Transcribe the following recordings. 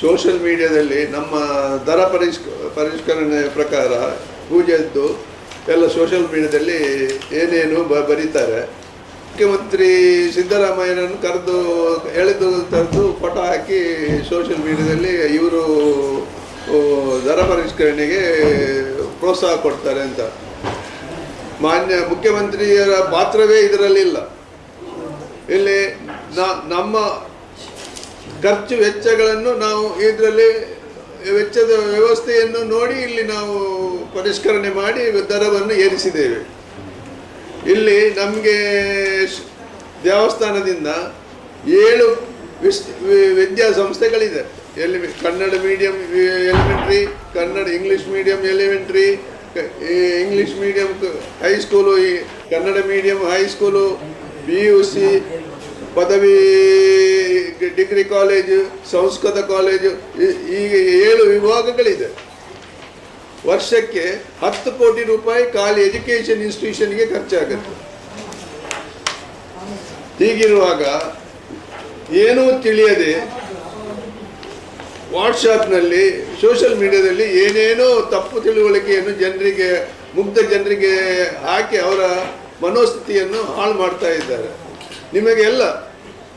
Social ಮೀಡಿಯಾದಲ್ಲಿ ನಮ್ಮ ದರ ಪರಿಷ್ ಪರಿಷ್ಕರಣೆ ಪ್ರಕಾರ ಪೂಜೆದ್ದು ಎಲ್ಲ ಸೋಷಿಯಲ್ ಮೀಡಿಯಾದಲ್ಲಿ ಏನೇನು ಬ, ಬರೀತಾರೆ. ಮುಖ್ಯಮಂತ್ರಿ ಸಿದ್ದರಾಮಯ್ಯನನ್ನು ಕರೆದು, ಎಳೆದು ತರೆದು ಫೋಟೋ ಹಾಕಿ ಸೋಷಿಯಲ್ ಮೀಡಿಯಾದಲ್ಲಿ ಇವರು ದರ ಪರಿಷ್ಕರಣೆಗೆ ಪ್ರೋತ್ಸಾಹ ಕೊಡ್ತಾರೆ ಅಂತ. ಮಾನ್ಯ ಮುಖ್ಯಮಂತ್ರಿಯರ ಪಾತ್ರವೇ ಇದರಲ್ಲಿಲ್ಲ. ಇಲ್ಲಿ ನಮ್ಮ ಖರ್ಚು ವೆಚ್ಚಗಳನ್ನು ನಾವು ಇದರಲ್ಲಿ ವೆಚ್ಚದ ವ್ಯವಸ್ಥೆಯನ್ನು ನೋಡಿ ಇಲ್ಲಿ ನಾವು ಪರಿಷ್ಕರಣೆ ಮಾಡಿ ದರವನ್ನು ಏರಿಸಿದ್ದೇವೆ. ಇಲ್ಲಿ ನಮಗೆ ದೇವಸ್ಥಾನದಿಂದ ಏಳು ವಿಶ್ ವಿ- ವಿದ್ಯಾಸಂಸ್ಥೆಗಳಿದೆ ಎಲ್ಲಿ Kannada medium elementary, Kannada English medium, elementary English medium high school Kannada medium, high school P U C ಪದವಿ ಡಿಗ್ರಿ ಕಾಲೇಜು ಸಂಸ್ಕೃತ ಕಾಲೇಜು ಈಗ ಏಳು ವಿಭಾಗಗಳಿದೆ. ವರ್ಷಕ್ಕೆ ಹತ್ತು ಕೋಟಿ ರೂಪಾಯಿ ಖಾಲಿ ಎಜುಕೇಷನ್ ಇನ್ಸ್ಟಿಟ್ಯೂಷನ್ಗೆ ಖರ್ಚಾಗುತ್ತೆ. ಹೀಗಿರುವಾಗ ಏನೂ ತಿಳಿಯದೆ ವಾಟ್ಸಾಪ್ನಲ್ಲಿ ಸೋಷಿಯಲ್ ಮೀಡಿಯಾದಲ್ಲಿ ಏನೇನೋ ತಪ್ಪು ತಿಳುವಳಿಕೆಯನ್ನು ಜನರಿಗೆ, ಮುಗ್ಧ ಜನರಿಗೆ ಹಾಕಿ ಅವರ ಮನೋಸ್ಥಿತಿಯನ್ನು ಹಾಳು ಮಾಡ್ತಾ ಇದ್ದಾರೆ. ನಿಮಗೆಲ್ಲ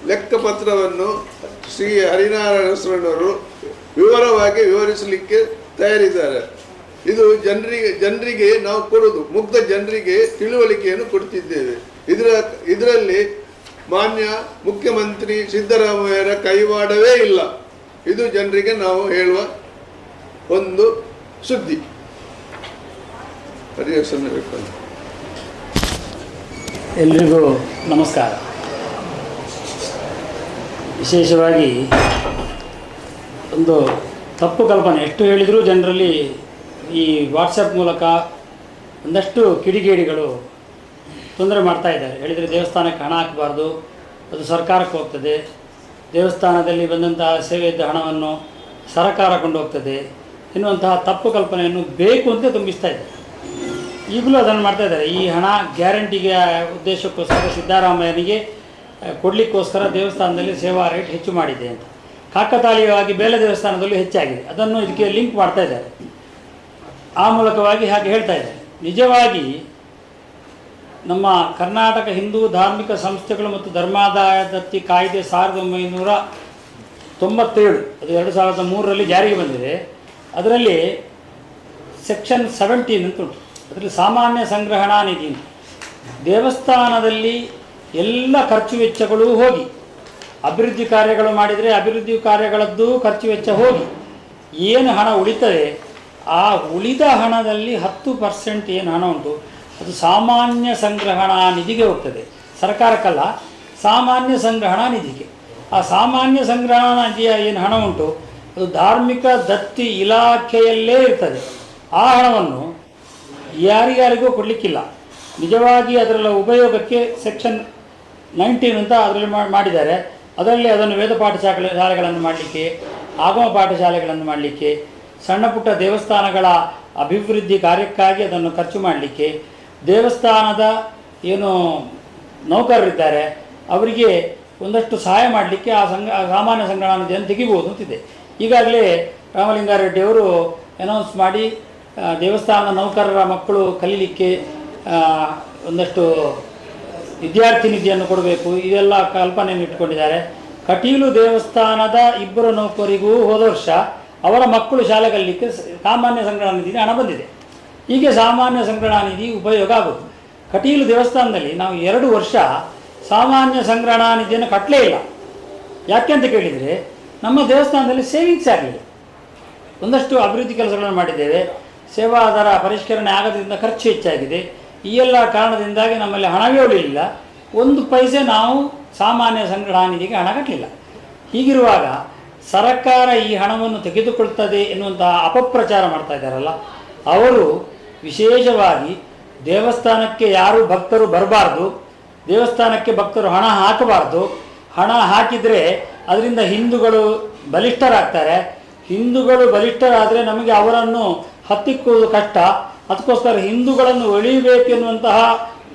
ಲೆಕ್ಕಪತ್ರವನ್ನು ಶ್ರೀ ಹರಿನಾರಾಯಣ ಸ್ವಾಮಿಯವರು ವಿವರವಾಗಿ ವಿವರಿಸಲಿಕ್ಕೆ ತಯಾರಿದ್ದಾರೆ. ಇದು ಜನರಿಗೆ ಜನರಿಗೆ ನಾವು ಕೊಡೋದು, ಮುಗ್ಧ ಜನರಿಗೆ ತಿಳುವಳಿಕೆಯನ್ನು ಕೊಡ್ತಿದ್ದೇವೆ. ಇದರ, ಇದರಲ್ಲಿ ಮಾನ್ಯ ಮುಖ್ಯಮಂತ್ರಿ ಸಿದ್ದರಾಮಯ್ಯರ ಕೈವಾಡವೇ ಇಲ್ಲ. ಇದು ಜನರಿಗೆ ನಾವು ಹೇಳುವ ಒಂದು ಸುದ್ದಿ. ಎಲ್ರಿಗೂ ನಮಸ್ಕಾರ. ವಿಶೇಷವಾಗಿ ಒಂದು ತಪ್ಪು ಕಲ್ಪನೆ. ಎಷ್ಟು ಹೇಳಿದರೂ ಜನರಲ್ಲಿ ಈ ವಾಟ್ಸಪ್ ಮೂಲಕ ಒಂದಷ್ಟು ಕಿಡಿಗೇಡಿಗಳು ತೊಂದರೆ ಮಾಡ್ತಾ ಇದ್ದಾರೆ. ಹೇಳಿದರೆ ದೇವಸ್ಥಾನಕ್ಕೆ ಹಣ ಹಾಕಬಾರ್ದು, ಅದು ಸರ್ಕಾರಕ್ಕೆ ಹೋಗ್ತದೆ. ದೇವಸ್ಥಾನದಲ್ಲಿ ಬಂದಂತಹ ಸೇವೆಯಿದ್ದ ಹಣವನ್ನು ಸರ್ಕಾರ ಕೊಂಡೋಗ್ತದೆ. ಎನ್ನುವಂತಹ ತಪ್ಪು ಕಲ್ಪನೆಯನ್ನು ಬೇಕು ಅಂತ ತುಂಬಿಸ್ತಾ ಇದ್ದಾರೆ. ಈಗಲೂ ಅದನ್ನು ಮಾಡ್ತಾ ಇದ್ದಾರೆ. ಈ ಹಣ ಗ್ಯಾರಂಟಿಗೆ ಉದ್ದೇಶಕ್ಕೋಸ್ಕರ ಸಿದ್ದರಾಮಯ್ಯನಿಗೆ ಕೊಡ್ಲಿಕ್ಕೋಸ್ಕರ ದೇವಸ್ಥಾನದಲ್ಲಿ ಸೇವಾ ರೇಟ್ ಹೆಚ್ಚು ಮಾಡಿದೆ ಅಂತ. ಕಾಕತಾಳೀಯವಾಗಿ ಬೇಲೆ ದೇವಸ್ಥಾನದಲ್ಲೂ ಹೆಚ್ಚಾಗಿದೆ. ಅದನ್ನು ಇದಕ್ಕೆ ಲಿಂಕ್ ಮಾಡ್ತಾ ಇದ್ದಾರೆ. ಆ ಮೂಲಕವಾಗಿ ಹಾಗೆ ಹೇಳ್ತಾ ಇದ್ದಾರೆ. ನಿಜವಾಗಿ ನಮ್ಮ ಕರ್ನಾಟಕ ಹಿಂದೂ ಧಾರ್ಮಿಕ ಸಂಸ್ಥೆಗಳು ಮತ್ತು ಧರ್ಮಾದಾಯ ದತ್ತಿ ಕಾಯ್ದೆ ಸಾವಿರದ ಒಂಬೈನೂರ ತೊಂಬತ್ತೇಳು, ಅದು ಎರಡು ಸಾವಿರದ ಮೂರರಲ್ಲಿ ಜಾರಿಗೆ ಬಂದಿದೆ. ಅದರಲ್ಲಿ ಸೆಕ್ಷನ್ ಸೆವೆಂಟೀನ್ ಅಂತ ಉಂಟು. ಅದರಲ್ಲಿ ಸಾಮಾನ್ಯ ಸಂಗ್ರಹಣಾ ನಿಧಿ ದೇವಸ್ಥಾನದಲ್ಲಿ ಎಲ್ಲ ಖರ್ಚು ವೆಚ್ಚಗಳು ಹೋಗಿ. ಅಭಿವೃದ್ಧಿ ಕಾರ್ಯಗಳು ಮಾಡಿದರೆ ಅಭಿವೃದ್ಧಿ ಕಾರ್ಯಗಳದ್ದು ಖರ್ಚು ವೆಚ್ಚ ಹೋಗಿ. ಏನು ಹಣ ಉಳಿತದೆ? ಆ ಉಳಿದ ಹಣದಲ್ಲಿ ಹತ್ತು ಪರ್ಸೆಂಟ್ ಏನು ಹಣ ಉಂಟು? ಅದು ಸಾಮಾನ್ಯ ಸಂಗ್ರಹಣಾ ನಿಧಿಗೆ ಹೋಗ್ತದೆ. ಸರ್ಕಾರಕ್ಕಲ್ಲ, ಸಾಮಾನ್ಯ ಸಂಗ್ರಹಣಾ ನಿಧಿಗೆ. ಆ ಸಾಮಾನ್ಯ ಸಂಗ್ರಹಣಾ ನಿಧಿಯ ಏನು ಹಣ ಉಂಟು? ಅದು ಧಾರ್ಮಿಕ ದತ್ತಿ ಇಲಾಖೆಯಲ್ಲೇ ಇರ್ತದೆ. ಆ ಹಣವನ್ನು ಯಾರಿಗಾರಿಗೂ ಕೊಡಲಿಕ್ಕಿಲ್ಲ. ನಿಜವಾಗಿ ಅದರಲ್ಲ ಉಪಯೋಗಕ್ಕೆ ಸೆಕ್ಷನ್ ನೈನ್ಟೀನ್ ಅಂತ ಅದರಲ್ಲಿ ಮಾಡಿದ್ದಾರೆ. ಅದರಲ್ಲಿ ಅದನ್ನು ವೇದ ಪಾಠಶಾಲೆ ಶಾಲೆಗಳನ್ನು ಮಾಡಲಿಕ್ಕೆ, ಆಗಮ ಪಾಠಶಾಲೆಗಳನ್ನು ಮಾಡಲಿಕ್ಕೆ, ಸಣ್ಣ ಪುಟ್ಟ ದೇವಸ್ಥಾನಗಳ ಅಭಿವೃದ್ಧಿ ಕಾರ್ಯಕ್ಕಾಗಿ ಅದನ್ನು ಖರ್ಚು ಮಾಡಲಿಕ್ಕೆ, ದೇವಸ್ಥಾನದ ಏನು ನೌಕರರಿದ್ದಾರೆ, ಅವರಿಗೆ ಒಂದಷ್ಟು ಸಹಾಯ ಮಾಡಲಿಕ್ಕೆ ಆ ಸಂಘ ಸಾಮಾನ್ಯ ಸಂಗ್ರಹಣ ಜನ ತೆಗಿಬೋದು ಅಂತಿದೆ. ಈಗಾಗಲೇ ರಾಮಲಿಂಗಾರೆಡ್ಡಿ ಅವರು ಅನೌನ್ಸ್ ಮಾಡಿ ದೇವಸ್ಥಾನದ ನೌಕರರ ಮಕ್ಕಳು ಕಲೀಲಿಕ್ಕೆ ಒಂದಷ್ಟು ವಿದ್ಯಾರ್ಥಿ ನಿಧಿಯನ್ನು ಕೊಡಬೇಕು. ಇದೆಲ್ಲ ಕಲ್ಪನೆಯನ್ನು ಇಟ್ಕೊಂಡಿದ್ದಾರೆ. ಕಟೀಲು ದೇವಸ್ಥಾನದ ಇಬ್ಬರು ನೌಕರಿಗೂ ಹೋದ ವರ್ಷ ಅವರ ಮಕ್ಕಳು ಶಾಲೆ ಕಲಿಕ್ಕೆ ಸಾಮಾನ್ಯ ಸಂಗ್ರಹಣ ನಿಧಿಗೆ ಹಣ ಬಂದಿದೆ. ಹೀಗೆ ಸಾಮಾನ್ಯ ಸಂಗ್ರಹಣಾ ನಿಧಿ ಉಪಯೋಗ ಆಗುತ್ತೆ ಕಟೀಲು ದೇವಸ್ಥಾನದಲ್ಲಿ ನಾವು ಎರಡು ವರ್ಷ ಸಾಮಾನ್ಯ ಸಂಗ್ರಹಣಾ ನಿಧಿಯನ್ನು ಕಟ್ಟಲೇ ಇಲ್ಲ. ಯಾಕೆ ಅಂತ ಕೇಳಿದರೆ ನಮ್ಮ ದೇವಸ್ಥಾನದಲ್ಲಿ ಸೇವಿಂಗ್ಸ್ ಆಗಲಿಲ್ಲ. ಒಂದಷ್ಟು ಅಭಿವೃದ್ಧಿ ಕೆಲಸಗಳನ್ನು ಮಾಡಿದ್ದೇವೆ. ಸೇವಾ ದರ ಪರಿಷ್ಕರಣೆ ಆಗದ್ರಿಂದ ಖರ್ಚು ಹೆಚ್ಚಾಗಿದೆ. ಈ ಎಲ್ಲ ಕಾರಣದಿಂದಾಗಿ ನಮ್ಮಲ್ಲಿ ಹಣವೇ ಉಳಿಲಿಲ್ಲ ಒಂದು ಪೈಸೆ ನಾವು ಸಾಮಾನ್ಯ ಸಂಗ್ರಹ ನಿಧಿಗೆ ಹಣ ಕಟ್ಟಲಿಲ್ಲ ಹೀಗಿರುವಾಗ ಸರ್ಕಾರ ಈ ಹಣವನ್ನು ತೆಗೆದುಕೊಳ್ತದೆ ಎನ್ನುವಂತಹ ಅಪಪ್ರಚಾರ ಮಾಡ್ತಾ ಇದ್ದಾರಲ್ಲ, ಅವರು ವಿಶೇಷವಾಗಿ ದೇವಸ್ಥಾನಕ್ಕೆ ಯಾರು ಭಕ್ತರು ಬರಬಾರ್ದು, ದೇವಸ್ಥಾನಕ್ಕೆ ಭಕ್ತರು ಹಣ ಹಾಕಬಾರ್ದು, ಹಣ ಹಾಕಿದರೆ ಅದರಿಂದ ಹಿಂದೂಗಳು ಬಲಿಷ್ಠರಾಗ್ತಾರೆ. ಹಿಂದೂಗಳು ಬಲಿಷ್ಠರಾದರೆ ನಮಗೆ ಅವರನ್ನು ಹತ್ತಿಕ್ಕುವುದು ಕಷ್ಟ. ಅದಕ್ಕೋಸ್ಕರ ಹಿಂದೂಗಳನ್ನು ಒಳಿಬೇಕೆನ್ನುವಂತಹ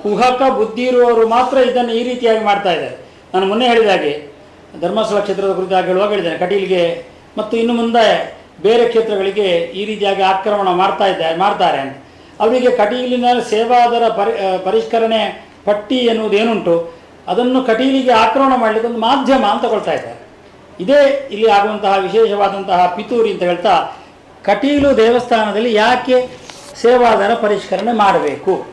ಕುಹಕ ಬುದ್ಧಿ ಇರುವವರು ಮಾತ್ರ ಇದನ್ನು ಈ ರೀತಿಯಾಗಿ ಮಾಡ್ತಾ ಇದ್ದಾರೆ. ನಾನು ಮೊನ್ನೆ ಹೇಳಿದ ಹಾಗೆ, ಧರ್ಮಸ್ಥಳ ಕ್ಷೇತ್ರದ ಕುರಿತಾಗಿ ಹೇಳುವಾಗ ಹೇಳಿದ್ದೇನೆ ಕಟೀಲ್ಗೆ ಮತ್ತು ಇನ್ನು ಮುಂದೆ ಬೇರೆ ಕ್ಷೇತ್ರಗಳಿಗೆ ಈ ರೀತಿಯಾಗಿ ಆಕ್ರಮಣ ಮಾಡ್ತಾ ಇದ್ದಾರೆ ಮಾಡ್ತಾರೆ ಅಂತ. ಅವರಿಗೆ ಕಟೀಲಿನ ಸೇವಾದರ ಪರಿ, ಪರಿಷ್ಕರಣೆ ಪಟ್ಟಿ ಎನ್ನುವುದು ಏನುಂಟು, ಅದನ್ನು ಕಟೀಲಿಗೆ ಆಕ್ರಮಣ ಮಾಡಲಿಕ್ಕೆ ಒಂದು ಮಾಧ್ಯಮ ಅಂತ ಕೊಳ್ತಾ ಇದ್ದಾರೆ. ಇದೇ ಇಲ್ಲಿ ಆಗುವಂತಹ ವಿಶೇಷವಾದಂತಹ ಪಿತೂರಿ ಅಂತ ಹೇಳ್ತಾ, ಕಟೀಲು ದೇವಸ್ಥಾನದಲ್ಲಿ ಯಾಕೆ ಸೇವಾದರ ಪರಿಷ್ಕರಣೆ ಮಾಡಬೇಕು.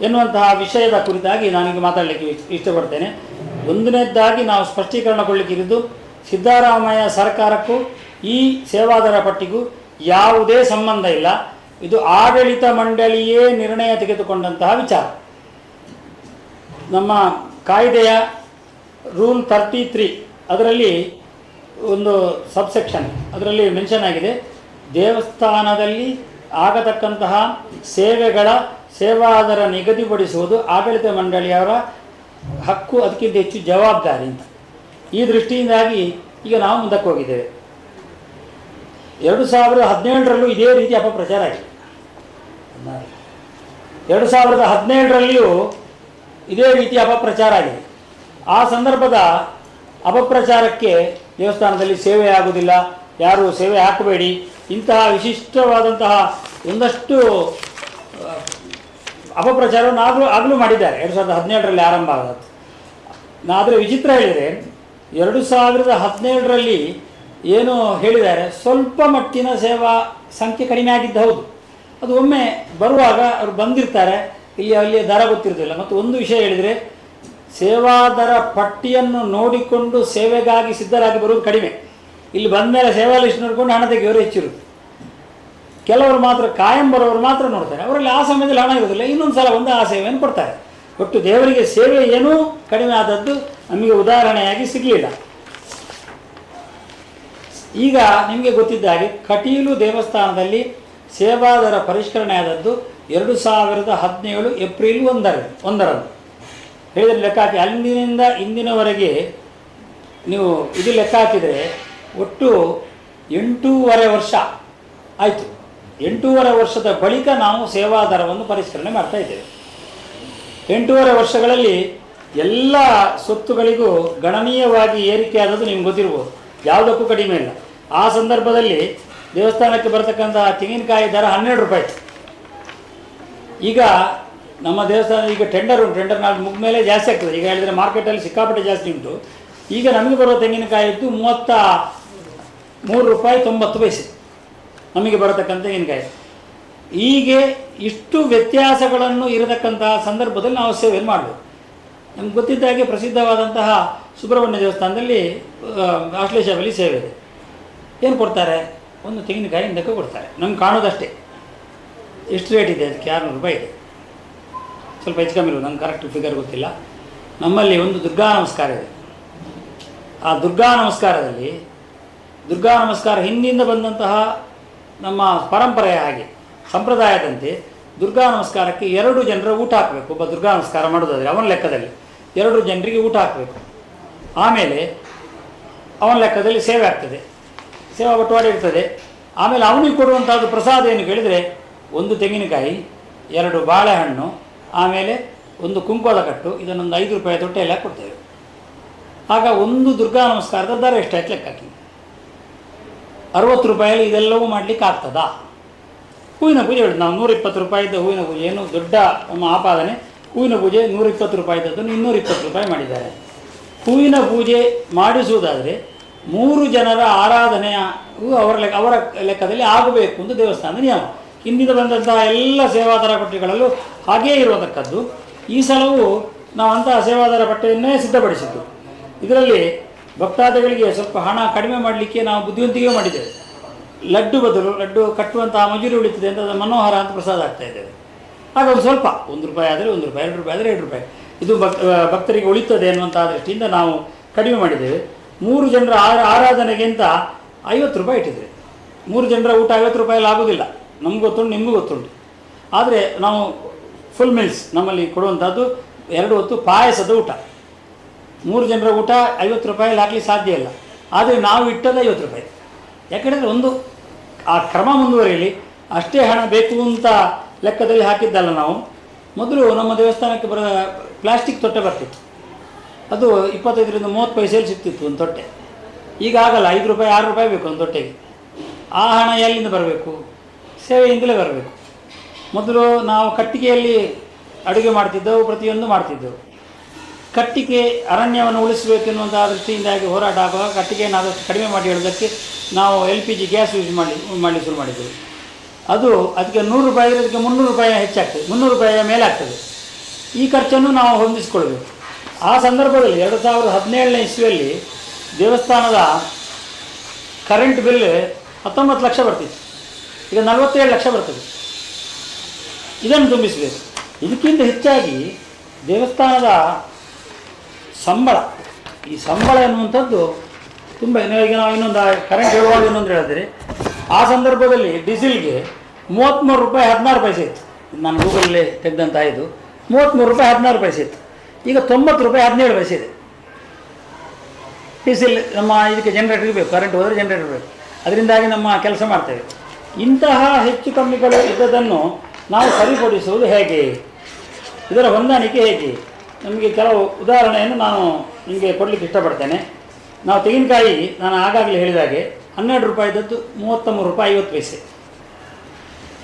ಎನ್ನುವಂತಹ ವಿಷಯದ ಕುರಿತಾಗಿ ನಾನೀಗ ಮಾತಾಡಲಿಕ್ಕೆ ಇಷ್ಟ- ಇಷ್ಟಪಡ್ತೇನೆ. ಒಂದನೇದಾಗಿ ನಾವು ಸ್ಪಷ್ಟೀಕರಣ ಕೊಡಲಿಕ್ಕಿರಿದ್ದು ಸಿದ್ದರಾಮಯ್ಯ ಸರ್ಕಾರಕ್ಕೂ ಈ ಸೇವಾದರ ಪಟ್ಟಿಗೂ ಯಾವುದೇ ಸಂಬಂಧ ಇಲ್ಲ. ಇದು ಆಡಳಿತ ಮಂಡಳಿಯೇ ನಿರ್ಣಯ ತೆಗೆದುಕೊಂಡಂತಹ ವಿಚಾರ. ನಮ್ಮ ಕಾಯ್ದೆಯ ರೂಲ್ ತರ್ಟಿ ತ್ರೀ ಅದರಲ್ಲಿ ಒಂದು ಸಬ್ಸೆಕ್ಷನ್ ಅದರಲ್ಲಿ ಮೆನ್ಷನ್ ಆಗಿದೆ. ದೇವಸ್ಥಾನದಲ್ಲಿ ಆಗತಕ್ಕಂತಹ ಸೇವೆಗಳ ಸೇವಾದರ ನಿಗದಿಪಡಿಸುವುದು ಆಡಳಿತ ಮಂಡಳಿಯವರ ಹಕ್ಕು, ಅದಕ್ಕಿಂತ ಹೆಚ್ಚು ಜವಾಬ್ದಾರಿ ಅಂತ. ಈ ದೃಷ್ಟಿಯಿಂದಾಗಿ ಈಗ ನಾವು ಮುಂದಕ್ಕೆ ಹೋಗಿದ್ದೇವೆ. ಎರಡು ಸಾವಿರದ ಹದಿನೇಳರಲ್ಲೂ ಇದೇ ರೀತಿ ಅಪಪ್ರಚಾರ ಆಗಿದೆ. ಎರಡು ಸಾವಿರದ ಹದಿನೇಳರಲ್ಲಿಯೂ ಇದೇ ರೀತಿ ಅಪಪ್ರಚಾರ ಆಗಿದೆ. ಆ ಸಂದರ್ಭದ ಅಪಪ್ರಚಾರಕ್ಕೆ ದೇವಸ್ಥಾನದಲ್ಲಿ ಸೇವೆ ಆಗುವುದಿಲ್ಲ. ಯಾರು ಸೇವೆ ಹಾಕಬೇಡಿ. ಇಂತಹ ವಿಶಿಷ್ಟವಾದಂತಹ ಒಂದಷ್ಟು ಅಪಪ್ರಚಾರವನ್ನು ಆಗಲೂ ಆಗಲೂ ಮಾಡಿದ್ದಾರೆ. ಎರಡು ಸಾವಿರದ ಹದಿನೇಳರಲ್ಲಿ ಆರಂಭ ಆದದ್ದು. ಆದರೆ ವಿಚಿತ್ರ ಹೇಳಿದರೆ, ಎರಡು ಸಾವಿರದ ಹದಿನೇಳರಲ್ಲಿ ಏನು ಹೇಳಿದ್ದಾರೆ, ಸ್ವಲ್ಪ ಮಟ್ಟಿನ ಸೇವಾ ಸಂಖ್ಯೆ ಕಡಿಮೆ ಆಗಿದ್ದು ಹೌದು. ಅದು ಒಮ್ಮೆ ಬರುವಾಗ ಅವರು ಬಂದಿರ್ತಾರೆ, ಇಲ್ಲಿ ಅಲ್ಲಿ ದರ ಗೊತ್ತಿರೋದಿಲ್ಲ. ಮತ್ತು ಒಂದು ವಿಷಯ ಹೇಳಿದರೆ ಸೇವಾದರ ಪಟ್ಟಿಯನ್ನು ನೋಡಿಕೊಂಡು ಸೇವೆಗಾಗಿ ಸಿದ್ಧರಾಗಿ ಬರುವುದು ಕಡಿಮೆ. ಇಲ್ಲಿ ಬಂದ ಮೇಲೆ ಸೇವಾ ಲಿಸ್ಟ್ ನೋಡ್ಕೊಂಡು ಹಣ ತೆಗೆಯೋರು ಹೆಚ್ಚಿರುತ್ತೆ. ಕೆಲವರು ಮಾತ್ರ, ಕಾಯಂ ಬರೋರು ಮಾತ್ರ ನೋಡ್ತಾರೆ. ಅವರಲ್ಲಿ ಆ ಸಮಯದಲ್ಲಿ ಹಣ ಇರೋದಿಲ್ಲ ಇನ್ನೊಂದು ಸಲ ಒಂದು ಆ ಸೇವೆಯನ್ನು ಕೊಡ್ತಾರೆ. ಒಟ್ಟು ದೇವರಿಗೆ ಸೇವೆ ಏನೂ ಕಡಿಮೆ ಆದದ್ದು ನಮಗೆ ಉದಾಹರಣೆಯಾಗಿ ಸಿಗಲಿಲ್ಲ. ಈಗ ನಿಮಗೆ ಗೊತ್ತಿದ್ದ ಹಾಗೆ ಕಟೀಲು ದೇವಸ್ಥಾನದಲ್ಲಿ ಸೇವಾದರ ಪರಿಷ್ಕರಣೆ ಆದದ್ದು ಎರಡು ಸಾವಿರದ ಹದಿನೇಳು ಏಪ್ರಿಲ್ ಒಂದರ, ಒಂದರಂದು. ಹೇಳಿದರೆ ಲೆಕ್ಕ ಹಾಕಿ ಅಂದಿನಿಂದ ಇಂದಿನವರೆಗೆ ನೀವು ಇದು ಲೆಕ್ಕ ಹಾಕಿದರೆ ಒಟ್ಟು ಎಂಟೂವರೆ ವರ್ಷ ಆಯಿತು. ಎಂಟೂವರೆ ವರ್ಷದ ಬಳಿಕ ನಾವು ಸೇವಾದರವನ್ನು ಪರಿಷ್ಕರಣೆ ಮಾಡ್ತಾ ಇದ್ದೇವೆ. ಎಂಟೂವರೆ ವರ್ಷಗಳಲ್ಲಿ ಎಲ್ಲ ಸ್ವತ್ತುಗಳಿಗೂ ಗಣನೀಯವಾಗಿ ಏರಿಕೆ ಆದದ್ದು ನಿಮ್ಗೆ ಗೊತ್ತಿರ್ಬೋದು. ಯಾವುದಕ್ಕೂ ಕಡಿಮೆ ಇಲ್ಲ. ಆ ಸಂದರ್ಭದಲ್ಲಿ ದೇವಸ್ಥಾನಕ್ಕೆ ಬರತಕ್ಕಂತಹ ತೆಂಗಿನಕಾಯಿ ದರ ಹನ್ನೆರಡು ರೂಪಾಯಿ ಈಗ ನಮ್ಮ ದೇವಸ್ಥಾನ, ಈಗ ಟೆಂಡರ್ ಉಂಟು. ಟೆಂಡರ್ ನಾಲ್ಕು ಮುಗಿದ ಮೇಲೆ ಜಾಸ್ತಿ ಆಗ್ತದೆ. ಈಗ ಹೇಳಿದರೆ ಮಾರ್ಕೆಟಲ್ಲಿ ಸಿಕ್ಕಾಪಟ್ಟೆ ಜಾಸ್ತಿ ಉಂಟು. ಈಗ ನಮಗೆ ಬರುವ ತೆಂಗಿನಕಾಯಿದ್ದು ಮೂವತ್ತ ಮೂರು ರೂಪಾಯಿ ತೊಂಬತ್ತು ಪೈಸೆ. ನಮಗೆ ಬರತಕ್ಕಂಥ ತೆಂಗಿನಕಾಯಿ. ಹೀಗೆ ಇಷ್ಟು ವ್ಯತ್ಯಾಸಗಳನ್ನು ಇರತಕ್ಕಂತಹ ಸಂದರ್ಭದಲ್ಲಿ ನಾವು ಸೇವೆಯನ್ನು ಮಾಡಬೇಕು. ನಮ್ಗೆ ಗೊತ್ತಿದ್ದ ಹಾಗೆ ಪ್ರಸಿದ್ಧವಾದಂತಹ ಸುಬ್ರಹ್ಮಣ್ಯ ದೇವಸ್ಥಾನದಲ್ಲಿ ಆಶ್ಲೇಷದಲ್ಲಿ ಸೇವೆ ಇದೆ. ಏನು ಕೊಡ್ತಾರೆ? ಒಂದು ತೆಂಗಿನಕಾಯಿ ಹಿಂದಕ್ಕೆ ಕೊಡ್ತಾರೆ. ನಮ್ಗೆ ಕಾಣೋದಷ್ಟೇ. ಎಷ್ಟು ರೇಟ್ ಇದೆ? ಅದಕ್ಕೆ ಆರುನೂರು ರೂಪಾಯಿ ಇದೆ. ಸ್ವಲ್ಪ ಹೆಚ್ಚು ಕಮ್ಮಿ ಇರೋದು ನಂಗೆ ಕರೆಕ್ಟ್ ಫಿಗರ್ ಗೊತ್ತಿಲ್ಲ. ನಮ್ಮಲ್ಲಿ ಒಂದು ದುರ್ಗಾ ನಮಸ್ಕಾರ ಇದೆ. ಆ ದುರ್ಗಾ ನಮಸ್ಕಾರದಲ್ಲಿ, ದುರ್ಗಾ ನಮಸ್ಕಾರ ಹಿಂದಿನಿಂದ ಬಂದಂತಹ ನಮ್ಮ ಪರಂಪರೆಯ ಹಾಗೆ, ಸಂಪ್ರದಾಯದಂತೆ ದುರ್ಗಾ ನಮಸ್ಕಾರಕ್ಕೆ ಎರಡು ಜನರ ಊಟ ಹಾಕಬೇಕು. ಒಬ್ಬ ದುರ್ಗಾ ನಮಸ್ಕಾರ ಮಾಡೋದಾದರೆ ಅವನ ಲೆಕ್ಕದಲ್ಲಿ ಎರಡು ಜನರಿಗೆ ಊಟ ಹಾಕಬೇಕು. ಆಮೇಲೆ ಅವನ ಲೆಕ್ಕದಲ್ಲಿ ಸೇವೆ ಆಗ್ತದೆ. ಸೇವಾ ಬಟವಾಡೆ ಇರ್ತದೆ. ಆಮೇಲೆ ಅವನಿಗೆ ಕೊಡುವಂಥದ್ದು ಪ್ರಸಾದ ಏನು ಕೇಳಿದರೆ, ಒಂದು ತೆಂಗಿನಕಾಯಿ, ಎರಡು ಬಾಳೆಹಣ್ಣು, ಆಮೇಲೆ ಒಂದು ಕುಂಕೋಳ ಕಟ್ಟು, ಇದನ್ನೊಂದು ಐದು ರೂಪಾಯಿ ತೊಟ್ಟೆಯಲ್ಲಿ ಹಾಕಿ ಕೊಡ್ತೇವೆ ಆಗ ಒಂದು ದುರ್ಗಾ ನಮಸ್ಕಾರದ ದರ ಎಷ್ಟಾಯ್ತು ಲೆಕ್ಕ ಹಾಕಿ ಅರವತ್ತು ರೂಪಾಯಲ್ಲಿ ಇದೆಲ್ಲವೂ ಮಾಡಲಿಕ್ಕೆ ಆಗ್ತದಾ? ಹೂವಿನ ಪೂಜೆ ಹೇಳಿ, ನಾವು ನೂರಿಪ್ಪತ್ತು ರೂಪಾಯಿದ್ದ ಹೂವಿನ ಪೂಜೆ, ಏನು ದೊಡ್ಡ ನಮ್ಮ ಆಪಾದನೆ, ಹೂವಿನ ಪೂಜೆ ನೂರಿಪ್ಪತ್ತು ರೂಪಾಯಿದದ್ದನ್ನು ಇನ್ನೂರ ಇಪ್ಪತ್ತು ರೂಪಾಯಿ ಮಾಡಿದ್ದಾರೆ. ಹೂವಿನ ಪೂಜೆ ಮಾಡಿಸುವುದಾದರೆ ಮೂರು ಜನರ ಆರಾಧನೆಯ ಅವರ ಲೆಕ್ಕ, ಅವರ ಲೆಕ್ಕದಲ್ಲಿ ಆಗಬೇಕು ಅಂತ ದೇವಸ್ಥಾನದ ನಿಯಮ. ಹಿಂದಿನ ಬಂದಂತಹ ಎಲ್ಲ ಸೇವಾದಾರ ಪಟ್ಟಿಗಳಲ್ಲೂ ಹಾಗೇ ಇರತಕ್ಕದ್ದು ಈ ಸಲವೂ ನಾವು ಅಂತಹ ಸೇವಾದಾರ ಪಟ್ಟಿಯನ್ನೇ ಸಿದ್ಧಪಡಿಸಿದ್ದು. ಇದರಲ್ಲಿ ಭಕ್ತಾದಿಗಳಿಗೆ ಸ್ವಲ್ಪ ಹಣ ಕಡಿಮೆ ಮಾಡಲಿಕ್ಕೆ ನಾವು ಬುದ್ಧಿವಂತಿಕೆ ಮಾಡಿದ್ದೇವೆ. ಲಡ್ಡು ಬದಲು ಲಡ್ಡು ಕಟ್ಟುವಂತಹ ಮಜೂರಿ ಉಳಿತದೆ ಅಂತ ಮನೋಹರ ಅಂತ ಪ್ರಸಾದ ಆಗ್ತಾ ಇದ್ದೇವೆ ಆಗ ಒಂದು ಸ್ವಲ್ಪ, ಒಂದು ರೂಪಾಯಿ ಆದರೆ ಒಂದು ರೂಪಾಯಿ, ಎರಡು ರೂಪಾಯಿ ಆದರೆ ಎರಡು ರೂಪಾಯಿ. ಇದು ಭಕ್ ಭಕ್ತರಿಗೆ ಉಳಿತದೆ ಅನ್ನುವಂಥ ದೃಷ್ಟಿಯಿಂದ ನಾವು ಕಡಿಮೆ ಮಾಡಿದ್ದೇವೆ. ಮೂರು ಜನರ ಆರ, ಆರಾಧನೆಗಿಂತ ಐವತ್ತು ರೂಪಾಯಿ ಇಟ್ಟಿದ್ದೇವೆ. ಮೂರು ಜನರ ಊಟ ಐವತ್ತು ರೂಪಾಯಲ್ಲಿ ಆಗೋದಿಲ್ಲ. ನಮ್ಗೆ ಗೊತ್ತುಂಟು, ನಿಮಗೂ ಗೊತ್ತುಂಟು. ಆದರೆ ನಾವು ಫುಲ್ ಮೀಲ್ಸ್ ನಮ್ಮಲ್ಲಿ ಕೊಡುವಂಥದ್ದು ಎರಡು ಹೊತ್ತು ಪಾಯಸದ ಊಟ. ಮೂರು ಜನರ ಊಟ ಐವತ್ತು ರೂಪಾಯಲ್ಲಿ ಹಾಕಲಿಕ್ಕೆ ಸಾಧ್ಯ ಇಲ್ಲ. ಆದರೆ ನಾವು ಇಟ್ಟದ್ದು ಐವತ್ತು ರೂಪಾಯಿ. ಯಾಕೆಂದರೆ ಒಂದು, ಆ ಕ್ರಮ ಮುಂದುವರಿಯಲಿ ಅಷ್ಟೇ ಹಣ ಬೇಕು ಅಂತ ಲೆಕ್ಕದಲ್ಲಿ ಹಾಕಿದ್ದಲ್ಲ ನಾವು. ಮೊದಲು ನಮ್ಮ ದೇವಸ್ಥಾನಕ್ಕೆ ಬರೋ, ಪ್ಲಾಸ್ಟಿಕ್ ತೊಟ್ಟೆ ಬರ್ತಿತ್ತು. ಅದು ಇಪ್ಪತ್ತೈದರಿಂದ ಮೂವತ್ತು ಪೈಸೆಯಲ್ಲಿ ಸಿಗ್ತಿತ್ತು ಒಂದು ತೊಟ್ಟೆ. ಈಗ ಆಗಲ್ಲ, ಐದು ರೂಪಾಯಿ, ಆರು ರೂಪಾಯಿ ಬೇಕು ಒಂದು ತೊಟ್ಟೆಗೆ. ಆ ಹಣ ಎಲ್ಲಿಂದ ಬರಬೇಕು? ಸೇವೆಯಿಂದಲೇ ಬರಬೇಕು. ಮೊದಲು ನಾವು ಕಟ್ಟಿಗೆಯಲ್ಲಿ ಅಡುಗೆ ಮಾಡ್ತಿದ್ದೆವು, ಪ್ರತಿಯೊಂದು ಮಾಡ್ತಿದ್ದೆವು. ಕಟ್ಟಿಗೆ ಅರಣ್ಯವನ್ನು ಉಳಿಸಬೇಕೆನ್ನುವಂಥ ದೃಷ್ಟಿಯಿಂದಾಗಿ ಹೋರಾಟ ಆಗುವಾಗ ಕಟ್ಟಿಗೆಯನ್ನು ಆದಷ್ಟು ಕಡಿಮೆ ಮಾಡಿ ಹೇಳೋದಕ್ಕೆ ನಾವು L P G gas use ಮಾಡಿ ಮಾಡಿ ಶುರು ಮಾಡಿದ್ದೇವೆ. ಅದು ಅದಕ್ಕೆ ನೂರು ರೂಪಾಯಿ ಇರೋದಕ್ಕೆ ಮುನ್ನೂರು ರೂಪಾಯಿ ಹೆಚ್ಚಾಗ್ತದೆ, ಮುನ್ನೂರು ರೂಪಾಯಿಯ ಮೇಲೆ ಆಗ್ತದೆ ಈ ಖರ್ಚನ್ನು ನಾವು ಹೊಂದಿಸಿಕೊಳ್ಬೇಕು ಆ ಸಂದರ್ಭದಲ್ಲಿ ಎರಡು ಸಾವಿರದ ಹದಿನೇಳನೇ ಇಸ್ವಿಯಲ್ಲಿ ದೇವಸ್ಥಾನದ ಕರೆಂಟ್ ಬಿಲ್ ಹತ್ತೊಂಬತ್ತು ಲಕ್ಷ ಬರ್ತಿತ್ತು. ಈಗ ನಲವತ್ತೇಳು ಲಕ್ಷ ಬರ್ತದೆ. ಇದನ್ನು ತುಂಬಿಸಬೇಕು. ಇದಕ್ಕಿಂತ ಹೆಚ್ಚಾಗಿ ದೇವಸ್ಥಾನದ ಸಂಬಳ. ಈ ಸಂಬಳ ಎನ್ನುವಂಥದ್ದು ತುಂಬ ಈಗ ನಾವು ಇನ್ನೊಂದು ಕರೆಂಟ್ ಹೇಳುವಾಗ ಇನ್ನೊಂದು ಹೇಳಿದ್ರೆ ಆ ಸಂದರ್ಭದಲ್ಲಿ ಡೀಸೆಲ್ಗೆ ಮೂವತ್ತ್ಮೂರು ರೂಪಾಯಿ ಹದಿನಾರು ಪೈಸೆ ಇತ್ತು. ನಾನು ಗೂಗಲಲ್ಲಿ ತೆಗೆದಂಥ ಇದು. ಮೂವತ್ತ್ಮೂರು ರೂಪಾಯಿ ಹದಿನಾರು ಪೈಸೆ ಇತ್ತು. ಈಗ ತೊಂಬತ್ತು ರೂಪಾಯಿ ಹದಿನೇಳು ಪೈಸೆ ಇದೆ. ಡೀಸೆಲ್ ನಮ್ಮ ಇದಕ್ಕೆ ಜನರೇಟರ್ ಬೇಕು ಕರೆಂಟ್ ಹೋದರೆ ಜನರೇಟರ್ ಬೇಕು ಅದರಿಂದಾಗಿ ನಮ್ಮ ಕೆಲಸ ಮಾಡ್ತೇವೆ. ಇಂತಹ ಹೆಚ್ಚು ಕಮ್ಮಿಗಳು ಇದ್ದದನ್ನು ನಾವು ಸರಿಪಡಿಸುವುದು ಹೇಗೆ? ಇದರ ಹೊಂದಾಣಿಕೆ ಹೇಗೆ? ನಮಗೆ ಕೆಲವು ಉದಾಹರಣೆಯನ್ನು ನಾನು ನಿಮಗೆ ಕೊಡಲಿಕ್ಕೆ ಇಷ್ಟಪಡ್ತೇನೆ. ನಾವು ತೆಂಗಿನಕಾಯಿ, ನಾನು ಆಗಾಗಲೇ ಹೇಳಿದಾಗೆ, ಹನ್ನೆರಡು ರೂಪಾಯಿದದ್ದು ಮೂವತ್ತ ಮೂರು ರೂಪಾಯಿ ಐವತ್ತು ಪೈಸೆ.